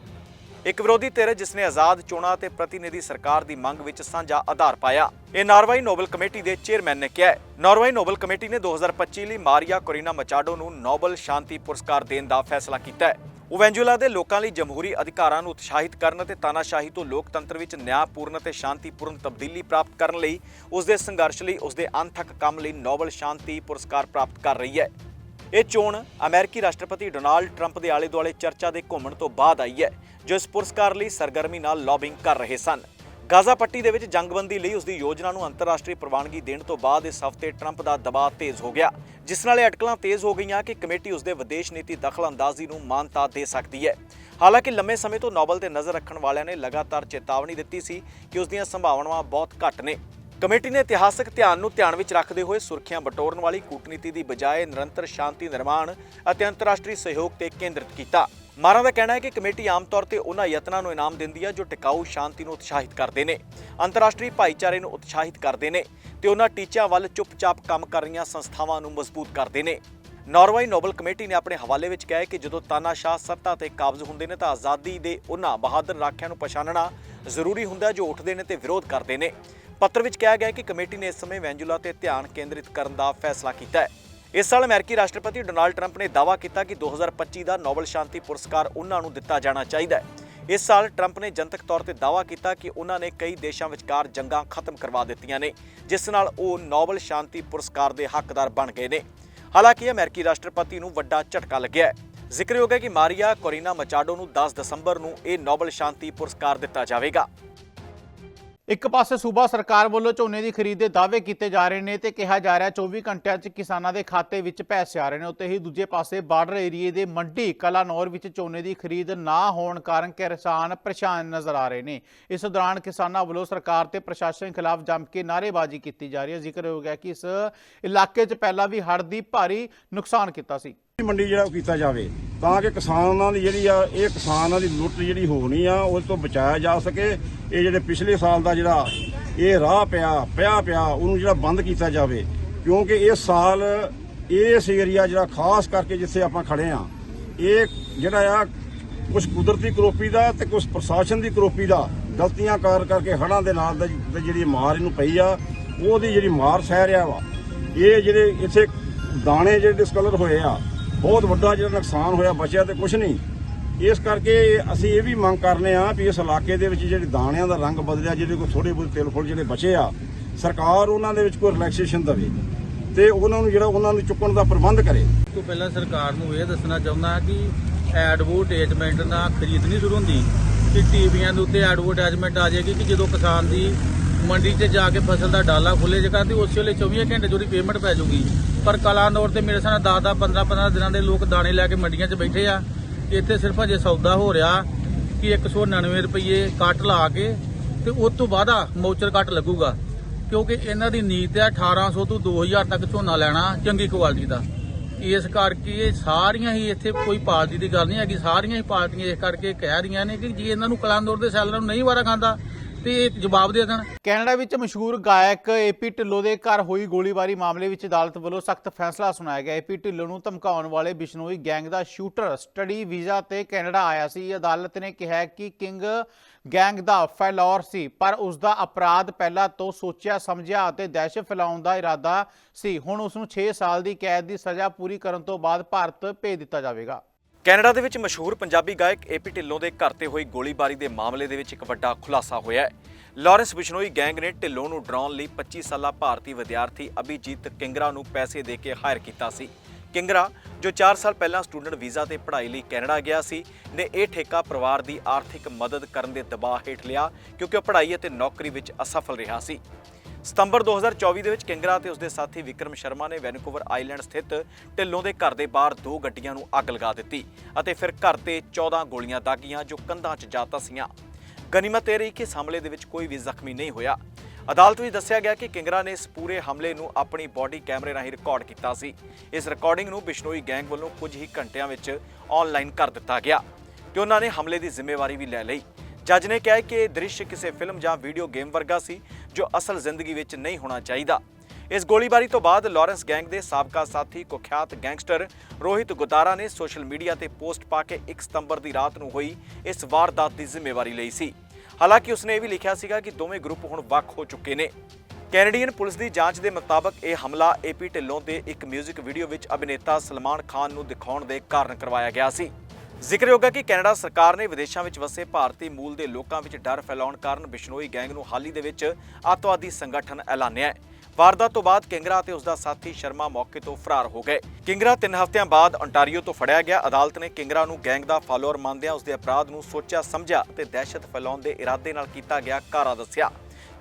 ਇੱਕ ਵਿਰੋਧੀ ਧਿਰ ਜਿਸ ਨੇ ਆਜ਼ਾਦ ਚੋਣਾਂ ਤੇ ਪ੍ਰਤੀਨਿਧੀ ਸਰਕਾਰ ਦੀ ਮੰਗ ਵਿੱਚ ਸਾਂਝਾ ਆਧਾਰ ਪਾਇਆ। ਇਹ ਨਾਰਵਾਈ ਨੋਬਲ ਕਮੇਟੀ ਦੇ ਚੇਅਰਮੈਨ ਨੇ ਕਿਹਾ ਨਾਰਵਾਈ ਨੋਬਲ ਕਮੇਟੀ ਨੇ 2025 ਲਈ ਮਾਰੀਆ ਕੋਰੀਨਾ ਮਚਾਡੋ ਨੂੰ ਨੋਬਲ ਸ਼ਾਂਤੀ ਪੁਰਸਕਾਰ ਦੇਣ ਦਾ ਫੈਸਲਾ ਕੀਤਾ ਹੈ। ਵੈਂਜੂਲਾ ਦੇ ਲੋਕਾਂ ਲਈ ਜਮਹੂਰੀ ਅਧਿਕਾਰਾਂ ਨੂੰ ਉਤਸ਼ਾਹਿਤ ਕਰਨ ਅਤੇ ਤਾਨਾਸ਼ਾਹੀ ਤੋਂ ਲੋਕਤੰਤਰ ਵਿੱਚ ਨਿਆਂਪੂਰਨ ਅਤੇ ਸ਼ਾਂਤੀਪੂਰਨ ਤਬਦੀਲੀ ਪ੍ਰਾਪਤ ਕਰਨ ਲਈ ਉਸ ਦੇ ਸੰਘਰਸ਼ ਲਈ ਉਸ ਦੇ ਅਣਥੱਕ ਕੰਮ ਲਈ ਨੋਬਲ ਸ਼ਾਂਤੀ ਪੁਰਸਕਾਰ ਪ੍ਰਾਪਤ ਕਰ ਰਹੀ ਹੈ। ਇਹ ਚੋਣ ਅਮਰੀਕੀ ਰਾਸ਼ਟਰਪਤੀ ਡੋਨਾਲਡ ਟਰੰਪ ਦੇ ਆਲੇ-ਦੁਆਲੇ ਚਰਚਾ ਦੇ ਘੁੰਮਣ ਤੋਂ ਬਾਅਦ ਆਈ ਹੈ, ਜੋ ਇਸ ਪੁਰਸਕਾਰ ਲਈ ਸਰਗਰਮੀ ਨਾਲ ਲੌਬਿੰਗ ਕਰ ਰਹੇ ਸਨ। ਗਾਜ਼ਾ ਪੱਟੀ ਦੇ ਵਿੱਚ ਜੰਗਬੰਦੀ ਲਈ ਉਸ ਦੀ ਯੋਜਨਾ ਨੂੰ ਅੰਤਰਰਾਸ਼ਟਰੀ ਪ੍ਰਵਾਨਗੀ ਦੇਣ ਤੋਂ ਬਾਅਦ ਇਸ ਹਫ਼ਤੇ ਟਰੰਪ ਦਾ ਦਬਾਅ ਤੇਜ਼ ਹੋ ਗਿਆ, ਜਿਸ ਨਾਲ ਇਹ ਅਟਕਲਾਂ ਤੇਜ਼ ਹੋ ਗਈਆਂ ਕਿ ਕਮੇਟੀ ਉਸ ਦੇ ਵਿਦੇਸ਼ ਨੀਤੀ ਦਖਲਅੰਦਾਜ਼ੀ ਨੂੰ ਮਾਨਤਾ ਦੇ ਸਕਦੀ ਹੈ। ਹਾਲਾਂਕਿ ਲੰਮੇ ਸਮੇਂ ਤੋਂ ਨੋਬਲ ਤੇ ਨਜ਼ਰ ਰੱਖਣ ਵਾਲਿਆਂ ਨੇ ਲਗਾਤਾਰ ਚੇਤਾਵਨੀ ਦਿੱਤੀ ਸੀ ਕਿ ਉਸ ਦੀਆਂ ਸੰਭਾਵਨਾਵਾਂ ਬਹੁਤ ਘੱਟ ਨੇ। ਕਮੇਟੀ ਨੇ ਇਤਿਹਾਸਕ ਧਿਆਨ ਨੂੰ ਧਿਆਨ ਵਿੱਚ ਰੱਖਦੇ ਹੋਏ ਸੁਰੱਖਿਆ ਬਟੋਰਨ ਵਾਲੀ ਕੂਟਨੀਤੀ ਦੀ ਬਜਾਏ ਨਿਰੰਤਰ ਸ਼ਾਂਤੀ ਨਿਰਮਾਣ ਅਤੇ ਅੰਤਰਰਾਸ਼ਟਰੀ ਸਹਿਯੋਗ ਤੇ ਕੇਂਦਰਿਤ ਕੀਤਾ। ਮਾਰਾਂ ਦਾ ਕਹਿਣਾ ਹੈ ਕਿ ਕਮੇਟੀ ਆਮ ਤੌਰ ਤੇ ਉਹਨਾਂ ਯਤਨਾਂ ਨੂੰ ਇਨਾਮ ਦਿੰਦੀ ਹੈ ਜੋ ਟਿਕਾਊ ਸ਼ਾਂਤੀ ਨੂੰ ਉਤਸ਼ਾਹਿਤ ਕਰਦੇ ਨੇ, ਅੰਤਰਰਾਸ਼ਟਰੀ ਭਾਈਚਾਰੇ ਨੂੰ ਉਤਸ਼ਾਹਿਤ ਕਰਦੇ ਨੇ ਤੇ ਉਹਨਾਂ ਟੀਚਿਆਂ ਵੱਲ ਚੁੱਪਚਾਪ ਕੰਮ ਕਰ ਰਹੀਆਂ ਸੰਸਥਾਵਾਂ ਨੂੰ ਮਜ਼ਬੂਤ ਕਰਦੇ ਨੇ। ਨਾਰਵਾਈ ਨੋਬਲ ਕਮੇਟੀ ਨੇ ਆਪਣੇ ਹਵਾਲੇ ਵਿੱਚ ਕਿਹਾ ਕਿ ਜਦੋਂ ਤਾਨਾਸ਼ਾਹ ਸੱਤਾ ਤੇ ਕਾਬਜ਼ ਹੁੰਦੇ ਨੇ ਤਾਂ ਆਜ਼ਾਦੀ ਦੇ ਉਹਨਾਂ ਬਹਾਦਰ ਰਾਖਿਆਂ ਨੂੰ ਪਛਾਣਨਾ ਜ਼ਰੂਰੀ ਹੁੰਦਾ ਜੋ ਉੱਠਦੇ ਨੇ ਤੇ ਵਿਰੋਧ ਕਰਦੇ ਨੇ। ਪੱਤਰ ਵਿੱਚ ਕਿਹਾ ਗਿਆ ਹੈ ਕਿ ਕਮੇਟੀ ਨੇ ਇਸ ਸਮੇਂ ਵੈਂਜੂਲਾ ਤੇ ਧਿਆਨ ਕੇਂਦਰਿਤ ਕਰਨ ਦਾ ਫੈਸਲਾ ਕੀਤਾ ਹੈ। ਇਸ ਸਾਲ ਅਮਰੀਕੀ ਰਾਸ਼ਟਰਪਤੀ ਡੋਨਾਲਡ ਟਰੰਪ ਨੇ ਦਾਅਵਾ ਕੀਤਾ ਕਿ 2025 ਦਾ ਨੋਬਲ ਸ਼ਾਂਤੀ ਪੁਰਸਕਾਰ ਉਹਨਾਂ ਨੂੰ ਦਿੱਤਾ ਜਾਣਾ ਚਾਹੀਦਾ ਹੈ। ਇਸ ਸਾਲ ਟਰੰਪ ਨੇ ਜਨਤਕ ਤੌਰ ਤੇ ਦਾਅਵਾ ਕੀਤਾ ਕਿ ਉਹਨਾਂ ਨੇ ਕਈ ਦੇਸ਼ਾਂ ਵਿਚਕਾਰ ਜੰਗਾਂ ਖਤਮ ਕਰਵਾ ਦਿੱਤੀਆਂ ਨੇ, ਜਿਸ ਨਾਲ ਉਹ ਨੋਬਲ ਸ਼ਾਂਤੀ ਪੁਰਸਕਾਰ ਦੇ ਹੱਕਦਾਰ ਬਣ ਗਏ ਨੇ। ਹਾਲਾਂਕਿ ਅਮਰੀਕੀ ਰਾਸ਼ਟਰਪਤੀ ਨੂੰ ਵੱਡਾ ਝਟਕਾ ਲੱਗਿਆ ਜ਼ਿਕਰਯੋਗ ਹੈ ਕਿ ਮਾਰੀਆ ਕੋਰੀਨਾ ਮਚਾਡੋ ਨੂੰ 10 ਦਸੰਬਰ ਨੂੰ ਇਹ ਨੋਬਲ ਸ਼ਾਂਤੀ ਪੁਰਸਕਾਰ ਦਿੱਤਾ ਜਾਵੇਗਾ। ਇੱਕ ਪਾਸੇ ਸੂਬਾ ਸਰਕਾਰ ਵੱਲੋਂ ਝੋਨੇ ਦੀ ਖਰੀਦ ਦੇ ਦਾਅਵੇ ਕੀਤੇ ਜਾ ਰਹੇ ਨੇ ਤੇ ਕਿਹਾ ਜਾ ਰਿਹਾ 24 ਘੰਟਿਆਂ 'ਚ ਕਿਸਾਨਾਂ ਦੇ ਖਾਤੇ ਵਿੱਚ ਪੈਸੇ ਆ ਰਹੇ ਨੇ। ਉੱਤੇ ਹੀ ਦੂਜੇ ਪਾਸੇ ਬਾਰਡਰ ਏਰੀਏ ਦੇ ਮੰਡੀ ਕਲਾਨੌਰ ਵਿੱਚ ਝੋਨੇ ਦੀ ਖਰੀਦ ਨਾ ਹੋਣ ਕਾਰਨ ਕਿਸਾਨ ਪਰੇਸ਼ਾਨ ਨਜ਼ਰ ਆ ਰਹੇ ਨੇ। ਇਸ ਦੌਰਾਨ ਕਿਸਾਨਾਂ ਵੱਲੋਂ ਸਰਕਾਰ ਤੇ ਪ੍ਰਸ਼ਾਸਨ ਖਿਲਾਫ ਜੰਮ ਕੇ ਨਾਅਰੇਬਾਜ਼ੀ ਕੀਤੀ ਜਾ ਰਹੀ ਹੈ। ਜ਼ਿਕਰ ਹੋ ਗਿਆ ਕਿ ਇਸ ਇਲਾਕੇ 'ਚ ਪਹਿਲਾਂ ਵੀ ਹੜ੍ਹ ਦੀ ਭਾਰੀ ਨੁਕਸਾਨ ਕੀਤਾ ਸੀ। ਮੰਡੀ ਜਿਹੜਾ ਉਹ ਕੀਤਾ ਜਾਵੇ, ਤਾਂ ਕਿ ਕਿਸਾਨਾਂ ਦੀ ਜਿਹੜੀ ਆ, ਇਹ ਕਿਸਾਨਾਂ ਦੀ ਲੁੱਟ ਜਿਹੜੀ ਹੋਣੀ ਆ, ਉਸ ਤੋਂ ਬਚਾਇਆ ਜਾ ਸਕੇ। ਇਹ ਜਿਹੜੇ ਪਿਛਲੇ ਸਾਲ ਦਾ ਜਿਹੜਾ ਇਹ ਰਾਹ ਪਿਆ ਪਿਆ ਪਿਆ, ਉਹਨੂੰ ਜਿਹੜਾ ਬੰਦ ਕੀਤਾ ਜਾਵੇ। ਕਿਉਂਕਿ ਇਸ ਸਾਲ ਇਸ ਏਰੀਆ ਜਿਹੜਾ, ਖਾਸ ਕਰਕੇ ਜਿੱਥੇ ਆਪਾਂ ਖੜੇ ਆ, ਇਹ ਜਿਹੜਾ ਆ ਕੁਝ ਕੁਦਰਤੀ ਕਰੋਪੀ ਦਾ ਤੇ ਕੁਝ ਪ੍ਰਸ਼ਾਸਨ ਦੀ ਕਰੋਪੀ ਦਾ ਗਲਤੀਆਂ ਕਰ ਕਰਕੇ ਹੜ੍ਹਾਂ ਦੇ ਨਾਲ ਦਾ ਜਿਹੜੀ ਮਾਰ ਇਹਨੂੰ ਪਈ ਆ, ਉਹਦੀ ਜਿਹੜੀ ਮਾਰ ਸਹਿ ਰਿਹਾ ਵਾ। ਇਹ ਜਿਹੜੇ ਇੱਥੇ ਦਾਣੇ ਜਿਹੜੇ ਡਿਸਕਲਰ ਹੋਏ ਆ ਬਹੁਤ ਵੱਡਾ ਜਿਹੜਾ ਨੁਕਸਾਨ ਹੋਇਆ, ਬਚਿਆ ਤੇ ਕੁਝ ਨਹੀਂ। ਇਸ ਕਰਕੇ ਅਸੀਂ ਇਹ ਵੀ ਮੰਗ ਕਰਨੇ ਆ ਵੀ ਇਸ ਇਲਾਕੇ ਦੇ ਵਿੱਚ ਜਿਹੜੇ ਦਾਣਿਆਂ ਦਾ ਰੰਗ ਬਦਲਿਆ ਜਿਹੜੇ ਕੋਈ ਥੋੜੇ ਬਹੁਤ ਤਿਲ ਫੁੱਲ ਜਿਹੜੇ ਬਚੇ ਆ, ਸਰਕਾਰ ਉਹਨਾਂ ਦੇ ਵਿੱਚ ਕੋਈ ਰਿਲੈਕਸੇਸ਼ਨ ਦੇਵੇ ਤੇ ਉਹਨਾਂ ਨੂੰ ਜਿਹੜਾ ਉਹਨਾਂ ਨੂੰ ਚੁੱਕਣ ਦਾ ਪ੍ਰਬੰਧ ਕਰੇ। ਤੋਂ ਪਹਿਲਾਂ ਸਰਕਾਰ ਨੂੰ ਇਹ ਦੱਸਣਾ ਚਾਹੁੰਦਾ ਕਿ ਐਡਵਰਟਾਈਜ਼ਮੈਂਟ ਨਾਲ ਖਰੀਦਣੀ ਸ਼ੁਰੂ ਹੁੰਦੀ, ਕਿ ਟੀਵੀਆਂ ਦੇ ਉੱਤੇ ਐਡਵਰਟਾਈਜ਼ਮੈਂਟ ਆ ਜਾਏਗੀ ਕਿ ਜਦੋਂ ਕਿਸਾਨ ਦੀ ਮੰਡੀ 'ਚ ਜਾ ਕੇ ਫਸਲ ਦਾ ਡਾਲਾ ਖੁੱਲੇ ਜਗ੍ਹਾ ਤੇ ਉਸ ਵੇਲੇ 24 ਘੰਟੇ ਜੋਰੀ ਪੇਮੈਂਟ ਪੈ ਜਾਊਗੀ। ਪਰ ਕਲਾਨੌਰ ਤੇ ਮੇਰੇ ਸਾਹਮਣੇ 10 10 15 15 ਦਿਨਾਂ ਦੇ ਲੋਕ ਦਾਣੇ ਲੈ ਕੇ ਮੰਡੀਆਂ 'ਚ ਬੈਠੇ ਆ। ਇੱਥੇ ਸਿਰਫ ਅਜੇ ਸੌਦਾ ਹੋ ਰਿਹਾ ਕਿ 199 ਰੁਪਏ ਕੱਟ ਲਾ ਕੇ ਤੇ ਉਸ ਤੋਂ ਬਾਅਦ ਆ ਮੌਚਰ ਕੱਟ ਲੱਗੂਗਾ। ਕਿਉਂਕਿ ਇਹਨਾਂ ਦੀ ਨੀਤ ਹੈ 1800 ਤੋਂ 2000 ਤੱਕ ਝੋਨਾ ਲੈਣਾ ਚੰਗੀ ਕੁਆਲਿਟੀ ਦਾ। ਇਸ ਕਰਕੇ ਸਾਰੀਆਂ ਹੀ ਇੱਥੇ ਕੋਈ ਪਾਰਟੀ ਦੀ ਗੱਲ ਨਹੀਂ ਹੈਗੀ। ਸਾਰੀਆਂ ਹੀ ਪਾਰਟੀਆਂ ਇਸ ਕਰਕੇ ਕਹਿ ਰਹੀਆਂ ਨੇ ਕਿ ਜੇ ਇਹਨਾਂ ਨੂੰ ਕਲਾਨੌਰ ਦੇ ਸੈਲਰਾਂ ਨੂੰ ਨਹੀਂ ਵਾਰਾ ਖਾਂਦਾ ਤੇ ਇਹ ਜਵਾਬ ਦੇ ਦੇਣ। ਕੈਨੇਡਾ ਵਿੱਚ ਮਸ਼ਹੂਰ ਗਾਇਕ ਏਪੀ ਢਿੱਲੋਂ ਦੇ ਘਰ ਹੋਈ ਗੋਲੀਬਾਰੀ ਮਾਮਲੇ ਵਿੱਚ ਅਦਾਲਤ ਵੱਲੋਂ ਸਖਤ ਫੈਸਲਾ ਸੁਣਾਇਆ ਗਿਆ। ਏਪੀ ਢਿੱਲੋਂ ਨੂੰ ਧਮਕਾਉਣ ਵਾਲੇ ਬਿਸ਼ਨੋਈ ਗੈਂਗ ਦਾ ਸ਼ੂਟਰ ਸਟੱਡੀ ਵੀਜ਼ਾ ਤੇ ਕੈਨੇਡਾ ਆਇਆ ਸੀ। ਅਦਾਲਤ ਨੇ ਕਿਹਾ ਕਿ ਕਿੰਗ ਗੈਂਗ ਦਾ ਫੈਲੌਰ ਸੀ, ਪਰ ਉਸ ਦਾ ਅਪਰਾਧ ਪਹਿਲਾਂ ਤੋਂ ਸੋਚਿਆ, ਸਮਝਿਆ ਅਤੇ ਦਹਿਸ਼ਤ ਫੈਲਾਉਣ ਦਾ ਇਰਾਦਾ ਸੀ। ਹੁਣ ਉਸ ਨੂੰ 6 ਸਾਲ ਦੀ ਕੈਦ ਦੀ ਸਜ਼ਾ ਪੂਰੀ ਕਰਨ ਤੋਂ ਬਾਅਦ ਭਾਰਤ ਭੇਜ ਦਿੱਤਾ ਜਾਵੇਗਾ। ਕੈਨੇਡਾ ਦੇ ਵਿੱਚ ਮਸ਼ਹੂਰ ਪੰਜਾਬੀ ਗਾਇਕ ਏਪੀ ਢਿੱਲੋਂ ਦੇ ਘਰ ਤੇ ਹੋਈ ਗੋਲੀਬਾਰੀ ਦੇ ਮਾਮਲੇ ਦੇ ਵਿੱਚ ਇੱਕ ਵੱਡਾ ਖੁਲਾਸਾ ਹੋਇਆ ਹੈ। ਲਾਰੈਂਸ ਬਿਸ਼ਨੋਈ ਗੈਂਗ ਨੇ ਢਿੱਲੋਂ ਨੂੰ ਡਰਾਉਣ ਲਈ 25 ਸਾਲਾ ਭਾਰਤੀ ਵਿਦਿਆਰਥੀ ਅਭਿਜੀਤ ਕਿੰਗਰਾ ਨੂੰ ਪੈਸੇ ਦੇ ਕੇ ਹਾਇਰ ਕੀਤਾ ਸੀ। ਕਿੰਗਰਾ, ਜੋ 4 ਸਾਲ ਪਹਿਲਾਂ ਸਟੂਡੈਂਟ ਵੀਜ਼ਾ ਤੇ ਪੜ੍ਹਾਈ ਲਈ ਕੈਨੇਡਾ ਗਿਆ ਸੀ, ਨੇ ਇਹ ਠੇਕਾ ਪਰਿਵਾਰ ਦੀ ਆਰਥਿਕ ਮਦਦ ਕਰਨ ਦੇ ਦਬਾਅ ਹੇਠ ਲਿਆ, ਕਿਉਂਕਿ ਉਹ ਪੜ੍ਹਾਈ ਅਤੇ ਨੌਕਰੀ ਵਿੱਚ ਅਸਫਲ ਰਿਹਾ ਸੀ। ਸਤੰਬਰ 2024 ਦੇ ਵਿੱਚ ਕਿੰਗਰਾ ਤੇ ਉਸਦੇ ਸਾਥੀ ਵਿਕਰਮ ਸ਼ਰਮਾ ਨੇ ਵੈਨਕੂਵਰ ਆਈਲੈਂਡ ਸਥਿਤ ਢਿੱਲੋਂ ਦੇ ਘਰ ਦੇ ਬਾਹਰ ਦੋ ਗੱਡੀਆਂ ਨੂੰ ਅੱਗ ਲਗਾ ਦਿੱਤੀ ਅਤੇ ਫਿਰ ਘਰ ਤੇ 14 ਗੋਲੀਆਂ ਦਾਗੀਆਂ ਜੋ ਕੰਧਾਂ 'ਚ ਜਾ ਧਸੀਆਂ ਗਨੀਮਤ ਇਹ ਰਹੀ ਕਿ ਇਸ ਹਮਲੇ ਦੇ ਵਿੱਚ ਕੋਈ ਵੀ ਜ਼ਖਮੀ ਨਹੀਂ ਹੋਇਆ। ਅਦਾਲਤ ਵਿੱਚ ਦੱਸਿਆ ਗਿਆ ਕਿ ਕਿੰਗਰਾ ਨੇ ਇਸ ਪੂਰੇ ਹਮਲੇ ਨੂੰ ਆਪਣੀ ਬਾਡੀ ਕੈਮਰੇ ਰਾਹੀਂ ਰਿਕਾਰਡ ਕੀਤਾ ਸੀ। ਇਸ ਰਿਕਾਰਡਿੰਗ ਨੂੰ ਬਿਸ਼ਨੋਈ ਗੈਂਗ ਵੱਲੋਂ ਕੁਝ ਹੀ ਘੰਟਿਆਂ ਵਿੱਚ ਆਨਲਾਈਨ ਕਰ ਦਿੱਤਾ ਗਿਆ ਤੇ ਉਹਨਾਂ ਨੇ ਹਮਲੇ ਦੀ ਜ਼ਿੰਮੇਵਾਰੀ ਵੀ ਲੈ ਲਈ। ਜੱਜ ਨੇ ਕਿਹਾ ਕਿ ਇਹ ਦ੍ਰਿਸ਼ ਕਿਸੇ ਫਿਲਮ ਜਾਂ ਵੀਡੀਓ ਗੇਮ ਵਰਗਾ ਸੀ ਜੋ ਅਸਲ ਜ਼ਿੰਦਗੀ ਵਿੱਚ ਨਹੀਂ ਹੋਣਾ ਚਾਹੀਦਾ। ਇਸ ਗੋਲੀਬਾਰੀ ਤੋਂ ਬਾਅਦ ਲਾਰੈਂਸ ਗੈਂਗ ਦੇ ਸਾਬਕਾ ਸਾਥੀ, ਕੁਖਿਆਤ ਗੈਂਗਸਟਰ ਰੋਹਿਤ ਗੁਦਾਰਾ ਨੇ ਸੋਸ਼ਲ ਮੀਡੀਆ ਤੇ ਪੋਸਟ ਪਾ ਕੇ 1 ਸਤੰਬਰ ਦੀ ਰਾਤ ਨੂੰ ਹੋਈ ਇਸ ਵਾਰਦਾਤ ਦੀ ਜ਼ਿੰਮੇਵਾਰੀ ਲਈ ਸੀ। ਹਾਲਾਂਕਿ ਉਸਨੇ ਇਹ ਵੀ ਲਿਖਿਆ ਸੀਗਾ ਕਿ ਦੋਵੇਂ ਗਰੁੱਪ ਹੁਣ ਵੱਖ ਹੋ ਚੁੱਕੇ ਨੇ। ਕੈਨੇਡੀਅਨ ਪੁਲਿਸ ਦੀ ਜਾਂਚ ਦੇ ਮੁਤਾਬਕ ਇਹ ਹਮਲਾ ਏਪੀ ਢਿੱਲੋਂ ਦੇ ਇੱਕ ਮਿਊਜ਼ਿਕ ਵੀਡੀਓ ਵਿੱਚ ਅਭਿਨੇਤਾ ਸਲਮਾਨ ਖਾਨ ਨੂੰ ਦਿਖਾਉਣ ਦੇ ਕਾਰਨ ਕਰਵਾਇਆ ਗਿਆ ਸੀ। ਜ਼ਿਕਰਯੋਗ ਹੈ ਕਿ ਕੈਨੇਡਾ ਸਰਕਾਰ ਨੇ ਵਿਦੇਸ਼ਾਂ ਵਿੱਚ ਵਸੇ ਭਾਰਤੀ ਮੂਲ ਦੇ ਲੋਕਾਂ ਵਿੱਚ ਡਰ ਫੈਲਾਉਣ ਕਾਰਨ ਬਿਸ਼ਨੋਈ ਗੈਂਗ ਨੂੰ ਹਾਲ ਹੀ ਦੇ ਵਿੱਚ ਅੱਤਵਾਦੀ ਸੰਗਠਨ ਐਲਾਨਿਆ ਹੈ। ਵਾਰਦਾਤ ਤੋਂ ਬਾਅਦ ਕਿੰਗਰਾ ਅਤੇ ਉਸ ਦਾ ਸਾਥੀ ਸ਼ਰਮਾ ਮੌਕੇ ਤੋਂ ਫਰਾਰ ਹੋ ਗਏ। ਕਿੰਗਰਾ 3 ਹਫ਼ਤਿਆਂ ਬਾਅਦ ontario ਤੋਂ ਫੜਿਆ ਗਿਆ। ਅਦਾਲਤ ਨੇ ਕਿੰਗਰਾ ਨੂੰ ਗੈਂਗ ਦਾ ਫਾਲੋਅਰ ਮੰਨਦਿਆਂ ਉਸ ਦੇ ਅਪਰਾਧ ਨੂੰ ਸੋਚਿਆ, ਸਮਝਿਆ ਤੇ ਦਹਿਸ਼ਤ ਫੈਲਾਉਣ ਦੇ ਇਰਾਦੇ ਨਾਲ ਕੀਤਾ ਗਿਆ ਕਾਰਾ ਦੱਸਿਆ।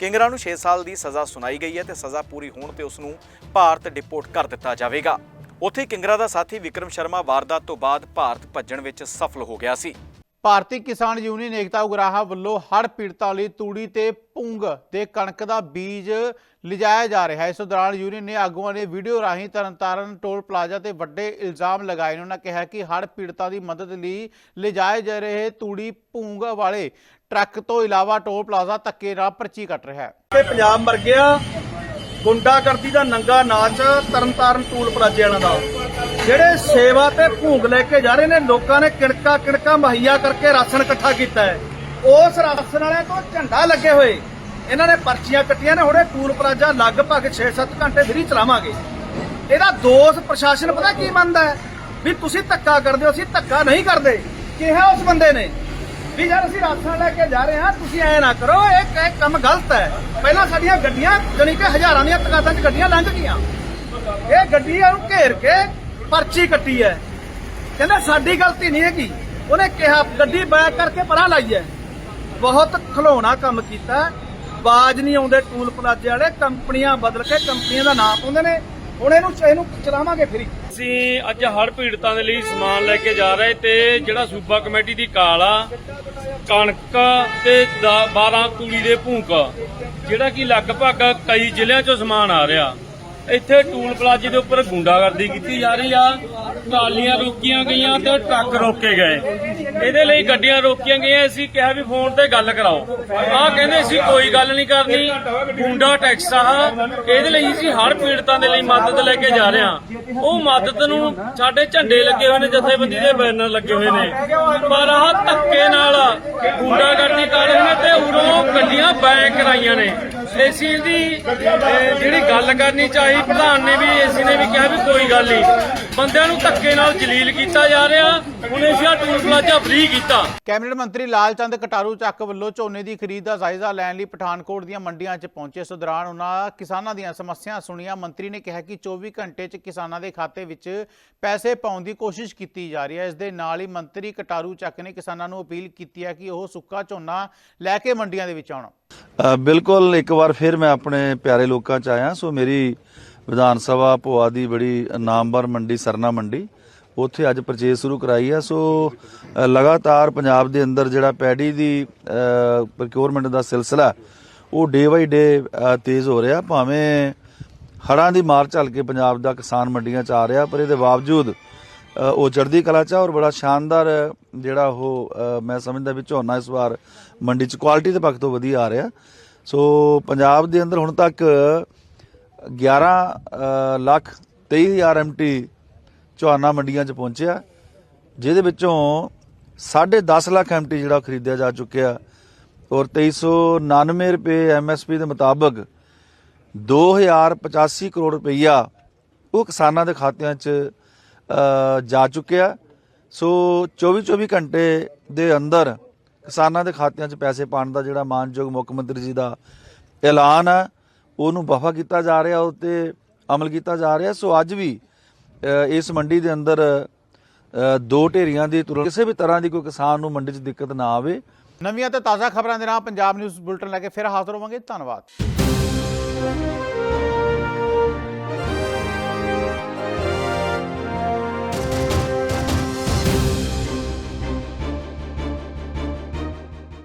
ਕਿੰਗਰਾ ਨੂੰ 6 ਸਾਲ ਦੀ ਸਜ਼ਾ ਸੁਣਾਈ ਗਈ ਹੈ ਤੇ ਸਜ਼ਾ ਪੂਰੀ ਹੋਣ ਤੇ ਉਸ ਨੂੰ ਭਾਰਤ ਡਿਪੋਰਟ ਕਰ ਦਿੱਤਾ ਜਾਵੇਗਾ। ਉੱਥੇ ਕਿੰਗਰਾ ਦਾ ਸਾਥੀ ਵਿਕਰਮ ਸ਼ਰਮਾ ਵਾਰਦਾਤ ਤੋਂ ਬਾਅਦ ਭਾਰਤ ਭੱਜਣ ਵਿੱਚ ਸਫਲ ਹੋ ਗਿਆ ਸੀ। ਭਾਰਤੀ ਕਿਸਾਨ ਯੂਨੀਅਨ ਏਕਤਾ ਉਗਰਾਹਾਂ ਵੱਲੋਂ ਹੜ੍ਹ ਪੀੜਤਾਂ ਲਈ ਤੂੜੀ ਤੇ ਪੁੰਗ ਤੇ ਕਣਕ ਦਾ ਬੀਜ ਲਿਜਾਇਆ ਜਾ ਰਿਹਾ ਹੈ। ਇਸ ਦੌਰਾਨ ਯੂਨੀਅਨ ਨੇ ਆਗੂਆਂ ਨੇ ਵੀਡੀਓ ਰਾਹੀਂ ਤਰਨਤਾਰਨ ਟੋਲ ਪਲਾਜ਼ਾ ਤੇ ਵੱਡੇ ਇਲਜ਼ਾਮ ਲਗਾਏ ਉਹਨਾਂ ਕਿਹਾ ਕਿ ਹੜ੍ਹ ਪੀੜਤਾਂ ਦੀ ਮਦਦ ਲਈ ਲਿਜਾਏ ਜਾ ਰਹੇ ਤੂੜੀ ਪੁੰਗ ਵਾਲੇ ਟਰੱਕ ਤੋਂ ਇਲਾਵਾ ਟੋਲ ਪਲਾਜ਼ਾ ਧੱਕੇ ਨਾਲ ਪਰਚੀ ਕੱਟ ਰਿਹਾ ਹੈ। ਕਿ ਪੰਜਾਬ ਮਰ ਗਿਆ ਗੁੰਡਾਗਰਦੀ ਦਾ ਨੰਗਾ ਨਾਚ ਤਰਨਤਾਰਨ ਟੂਲ ਪਲਾਜੇ ਵਾਲਿਆਂ ਦਾ। ਜਿਹੜੇ ਸੇਵਾ ਤੇ ਭੂੰਗ ਲੈ ਕੇ ਜਾ ਰਹੇ ਨੇ, ਲੋਕਾਂ ਨੇ ਕਿਣਕਾ ਕਿਣਕਾ ਮੁਹੱਈਆ ਕਰਕੇ ਰਾਸ਼ਨ ਇਕੱਠਾ ਕੀਤਾ ਹੈ। ਉਸ ਰਾਸ਼ਨ ਵਾਲਿਆਂ ਤੋਂ ਝੰਡਾ ਲੱਗੇ ਹੋਏ। ਇਹਨਾਂ ਨੇ ਪਰਚੀਆਂ ਕੱਟੀਆਂ ਨੇ, ਹੁਣੇ ਟੂਲ ਪਲਾਜਾ ਲਗਭਗ 6-7 ਘੰਟੇ ਫਰੀ ਚਲਾਵਾਂਗੇ। ਇਹਦਾ ਦੋਸ਼ ਪ੍ਰਸ਼ਾਸਨ ਪਤਾ ਕੀ ਮੰਨਦਾ ਹੈ? ਵੀ ਤੁਸੀਂ ਧੱਕਾ ਕਰਦੇ ਹੋ, ਅਸੀਂ ਧੱਕਾ ਨਹੀਂ ਕਰਦੇ। ਕਿਹਾ ਉਸ ਬੰਦੇ ਨੇ? ਵੀ ਯਾਰ ਅਸੀਂ ਰਾਸ਼ਨ ਲੈ ਕੇ ਜਾ ਰਹੇ ਹਾਂ, ਤੁਸੀਂ ਐ ਨਾ ਕਰੋ ਇਹ ਇਹ ਕੰਮ ਗਲਤ ਹੈ। ਪਹਿਲਾਂ ਸਾਡੀਆਂ ਗੱਡੀਆਂ, ਜਾਣੀ ਕਿ ਹਜ਼ਾਰਾਂ ਦੀਆਂ ਤਕਾਦਾਂ 'ਚ ਗੱਡੀਆਂ ਲੰਘ ਗਈਆਂ। ਇਹ ਗੱਡੀ ਨੂੰ ਘੇਰ ਕੇ ਪਰਚੀ ਕੱਟੀ ਹੈ। ਕਹਿੰਦਾ, ਸਾਡੀ ਗਲਤੀ ਨਹੀਂ ਹੈਗੀ। ਉਹਨੇ ਕਿਹਾ, ਗੱਡੀ ਬੈਕ ਕਰਕੇ ਪਰਾਂ ਲਾਈ ਹੈ। ਬਹੁਤ ਖਲੋਣਾ ਕੰਮ ਕੀਤਾ। ਬਾਜ ਨਹੀਂ ਆਉਂਦੇ ਟੂਲ ਪਲਾਜੇ ਵਾਲੇ, ਕੰਪਨੀਆਂ ਬਦਲ ਕੇ ਕੰਪਨੀਆਂ ਦਾ ਨਾਮ ਪਾਉਂਦੇ ਨੇ। ਹੁਣ ਇਹਨੂੰ ਇਹਨੂੰ ਚਲਾਵਾਂਗੇ ਫਰੀ ਅਸੀਂ ਅੱਜ ਹੜ੍ਹ ਪੀੜਤਾਂ ਦੇ ਲਈ ਸਮਾਨ ਲੈ ਕੇ ਜਾ ਰਹੇ ਤੇ ਜਿਹੜਾ ਸੂਬਾ ਕਮੇਟੀ ਦੀ ਕਾਲ ਆ, ਕਣਕ ਤੇ 12 ਤੂੜੀ ਦੇ ਭੂਕ, ਜਿਹੜਾ ਕਿ ਲਗਭਗ ਕਈ ਜ਼ਿਲ੍ਹਿਆਂ ਚੋਂ ਸਮਾਨ ਆ ਰਿਹਾ। ਇੱਥੇ ਟੂਲ ਪਲਾਜ਼ੇ ਦੇ ਉੱਪਰ ਗੁੰਡਾਗਰਦੀ ਕੀਤੀ ਜਾ ਰਹੀ ਆ। ਟਰਾਲੀਆਂ ਰੋਕੀਆਂ ਗਈਆਂ ਤੇ ਟਰੱਕ ਰੋਕੇ ਗਏ। ਇਹਦੇ ਲਈ ਗੱਡੀਆਂ ਰੋਕੀਆਂ ਗਈਆਂ। ਅਸੀਂ ਕਿਹਾ ਵੀ ਫੋਨ ਤੇ ਗੱਲ ਕਰਾਓ। ਆਹ ਕਹਿੰਦੇ ਅਸੀਂ ਕੋਈ ਗੱਲ ਨਹੀਂ ਕਰਨੀ। ਗੁੰਡਾ ਟੈਕਸ ਆ। ਇਹਦੇ ਲਈ ਅਸੀਂ ਹਰ ਪੀੜਤਾਂ ਦੇ ਲਈ ਮਦਦ ਲੈ ਕੇ ਜਾ ਰਹੇ ਹਾਂ। ਉਹ ਮਦਦ ਨੂੰ ਸਾਡੇ ਝੰਡੇ ਲੱਗੇ ਹੋਏ ਨੇ, ਜਥੇਬੰਦੀ ਦੇ ਬੈਨਰ ਲੱਗੇ ਹੋਏ ਨੇ। ਪਰ ਆਹ ਧੱਕੇ ਨਾਲ ਗੁੰਡਾਗਰਦੀ ਕਰ ਰਹੇ ਨੇ ਤੇ ਉਰੋਂ ਗੱਡੀਆਂ ਬੈਕ ਕਰਾਈਆਂ ਨੇ। ਏਸੀ ਦੀ ਜਿਹੜੀ ਗੱਲ ਕਰਨੀ ਚਾਹੀ, ਪ੍ਰਧਾਨ ਨੇ ਵੀ ਏਸੀ ਨੇ ਵੀ ਕਿਹਾ ਵੀ ਕੋਈ ਗੱਲ ਨਹੀਂ ਬੰਦਿਆਂ ਨੂੰ ਧੱਕੇ ਨਾਲ ਜਲੀਲ ਕੀਤਾ ਜਾ ਰਿਹਾ, ਹੁਣ ਏਸ਼ੀਆ ਟੂਲ ਪਲਾਜ਼ਾ ਫ੍ਰੀ ਕੀਤਾ। ਕੈਬਨਿਟ ਮੰਤਰੀ ਲਾਲਚੰਦ ਕਟਾਰੂ ਚੱਕ ਵੱਲੋਂ ਝੋਨੇ ਦੀ ਖਰੀਦ ਦਾ ਜਾਇਜ਼ਾ ਲੈਣ ਲਈ ਪਠਾਨਕੋਟ ਦੀਆਂ ਮੰਡੀਆਂ 'ਚ ਪਹੁੰਚੇ ਇਸ ਦੌਰਾਨ ਉਹਨਾਂ ਕਿਸਾਨਾਂ ਦੀਆਂ ਸਮੱਸਿਆਵਾਂ ਸੁਣੀਆਂ। ਮੰਤਰੀ ਨੇ ਕਿਹਾ ਕਿ 24 ਘੰਟੇ 'ਚ ਕਿਸਾਨਾਂ ਦੇ ਖਾਤੇ ਵਿੱਚ ਪੈਸੇ ਪਾਉਣ ਦੀ ਕੋਸ਼ਿਸ਼ ਕੀਤੀ ਜਾ ਰਹੀ ਹੈ। ਇਸ ਦੇ ਨਾਲ ਹੀ ਮੰਤਰੀ ਕਟਾਰੂ ਚੱਕ ਨੇ ਕਿਸਾਨਾਂ ਨੂੰ ਅਪੀਲ ਕੀਤੀ ਹੈ ਕਿ ਉਹ ਸੁੱਕਾ ਝੋਨਾ ਲੈ ਕੇ ਮੰਡੀਆਂ ਦੇ ਵਿੱਚ ਆਉਣ। ਬਿਲਕੁਲ, ਇੱਕ ਵਾਰ ਫਿਰ ਮੈਂ ਆਪਣੇ ਪਿਆਰੇ ਲੋਕਾਂ ਚ ਆਇਆ। ਸੋ ਮੇਰੀ ਵਿਧਾਨ ਸਭਾ ਭੋਆ ਦੀ ਬੜੀ ਨਾਮਵਰ ਮੰਡੀ, ਸਰਨਾ ਮੰਡੀ, ਉੱਥੇ ਅੱਜ ਪਰਚੇਸ ਸ਼ੁਰੂ ਕਰਾਈ ਆ ਸੋ ਲਗਾਤਾਰ ਪੰਜਾਬ ਦੇ ਅੰਦਰ ਜਿਹੜਾ ਪੈਡੀ ਦੀ ਪ੍ਰੋਕਿਉਰਮੈਂਟ ਦਾ ਸਿਲਸਿਲਾ, ਉਹ ਡੇ ਬਾਈ ਡੇ ਤੇਜ਼ ਹੋ ਰਿਹਾ। ਭਾਵੇਂ ਹੜਾਂ ਦੀ ਮਾਰ ਝੱਲ ਕੇ ਪੰਜਾਬ ਦਾ ਕਿਸਾਨ ਮੰਡੀਆਂ ਚ ਆ ਰਿਹਾ, ਪਰ ਇਹਦੇ ਬਾਵਜੂਦ ਉਹ ਚੜ੍ਹਦੀ ਕਲਾ ਚ ਆ ਔਰ ਬੜਾ ਸ਼ਾਨਦਾਰ, ਜਿਹੜਾ ਉਹ ਮੈਂ ਸਮਝਦਾ ਵੀ ਝੋਨਾ ਇਸ ਵਾਰ ਮੰਡੀ ਚ ਕੁਆਲਿਟੀ ਦੇ ਪੱਖ ਤੋਂ ਵਧੀਆ ਆ ਰਿਹਾ। ਸੋ ਪੰਜਾਬ ਦੇ ਅੰਦਰ ਹੁਣ ਤੱਕ 11 ਲੱਖ 23 ਹਜ਼ਾਰ ਐਮਟੀ ਝੋਨਾ ਮੰਡੀਆਂ ਚ ਪਹੁੰਚਿਆ। ਜਿਹਦੇ ਵਿੱਚੋਂ 10.5 ਲੱਖ ਐਮਟੀ ਜਿਹੜਾ ਖਰੀਦਿਆ ਜਾ ਚੁੱਕਿਆ। ਔਰ 2399 ਰੁਪਏ ਐਮਐਸਪੀ ਦੇ ਮੁਤਾਬਕ 2085 ਕਰੋੜ ਰੁਪਈਆ ਉਹ ਕਿਸਾਨਾਂ ਦੇ ਖਾਤਿਆਂ 'ਚ ਜਾ ਚੁੱਕਿਆ। ਸੋ 24 24 ਘੰਟੇ ਦੇ ਅੰਦਰ ਕਿਸਾਨਾਂ ਦੇ ਖਾਤਿਆਂ 'ਚ ਪੈਸੇ ਪਾਉਣ ਦਾ ਜਿਹੜਾ ਮਾਨਯੋਗ ਮੁੱਖ ਮੰਤਰੀ ਜੀ ਦਾ ਐਲਾਨ ਹੈ ਉਹਨੂੰ ਵਫਾ ਕੀਤਾ ਜਾ ਰਿਹਾ ਉਹ ਤੇ ਅਮਲ ਕੀਤਾ ਜਾ ਰਿਹਾ। ਸੋ ਅੱਜ ਵੀ ਇਸ ਮੰਡੀ ਦੇ ਅੰਦਰ ਦੋ ਢੇਰੀਆਂ ਦੀ ਤੁਰੰਤ ਕਿਸੇ ਵੀ ਤਰ੍ਹਾਂ ਦੀ ਕੋਈ ਕਿਸਾਨ ਨੂੰ ਮੰਡੀ 'ਚ ਦਿੱਕਤ ਨਾ ਆਵੇ। ਨਵੀਆਂ ਤੇ ਤਾਜ਼ਾ ਖਬਰਾਂ ਦੇ ਨਾਲ ਪੰਜਾਬ ਨਿਊਜ਼ ਬੁਲਟਨ ਲੈ ਕੇ ਫਿਰ ਹਾਜ਼ਰ ਹੋਵਾਂਗੇ। ਧੰਨਵਾਦ।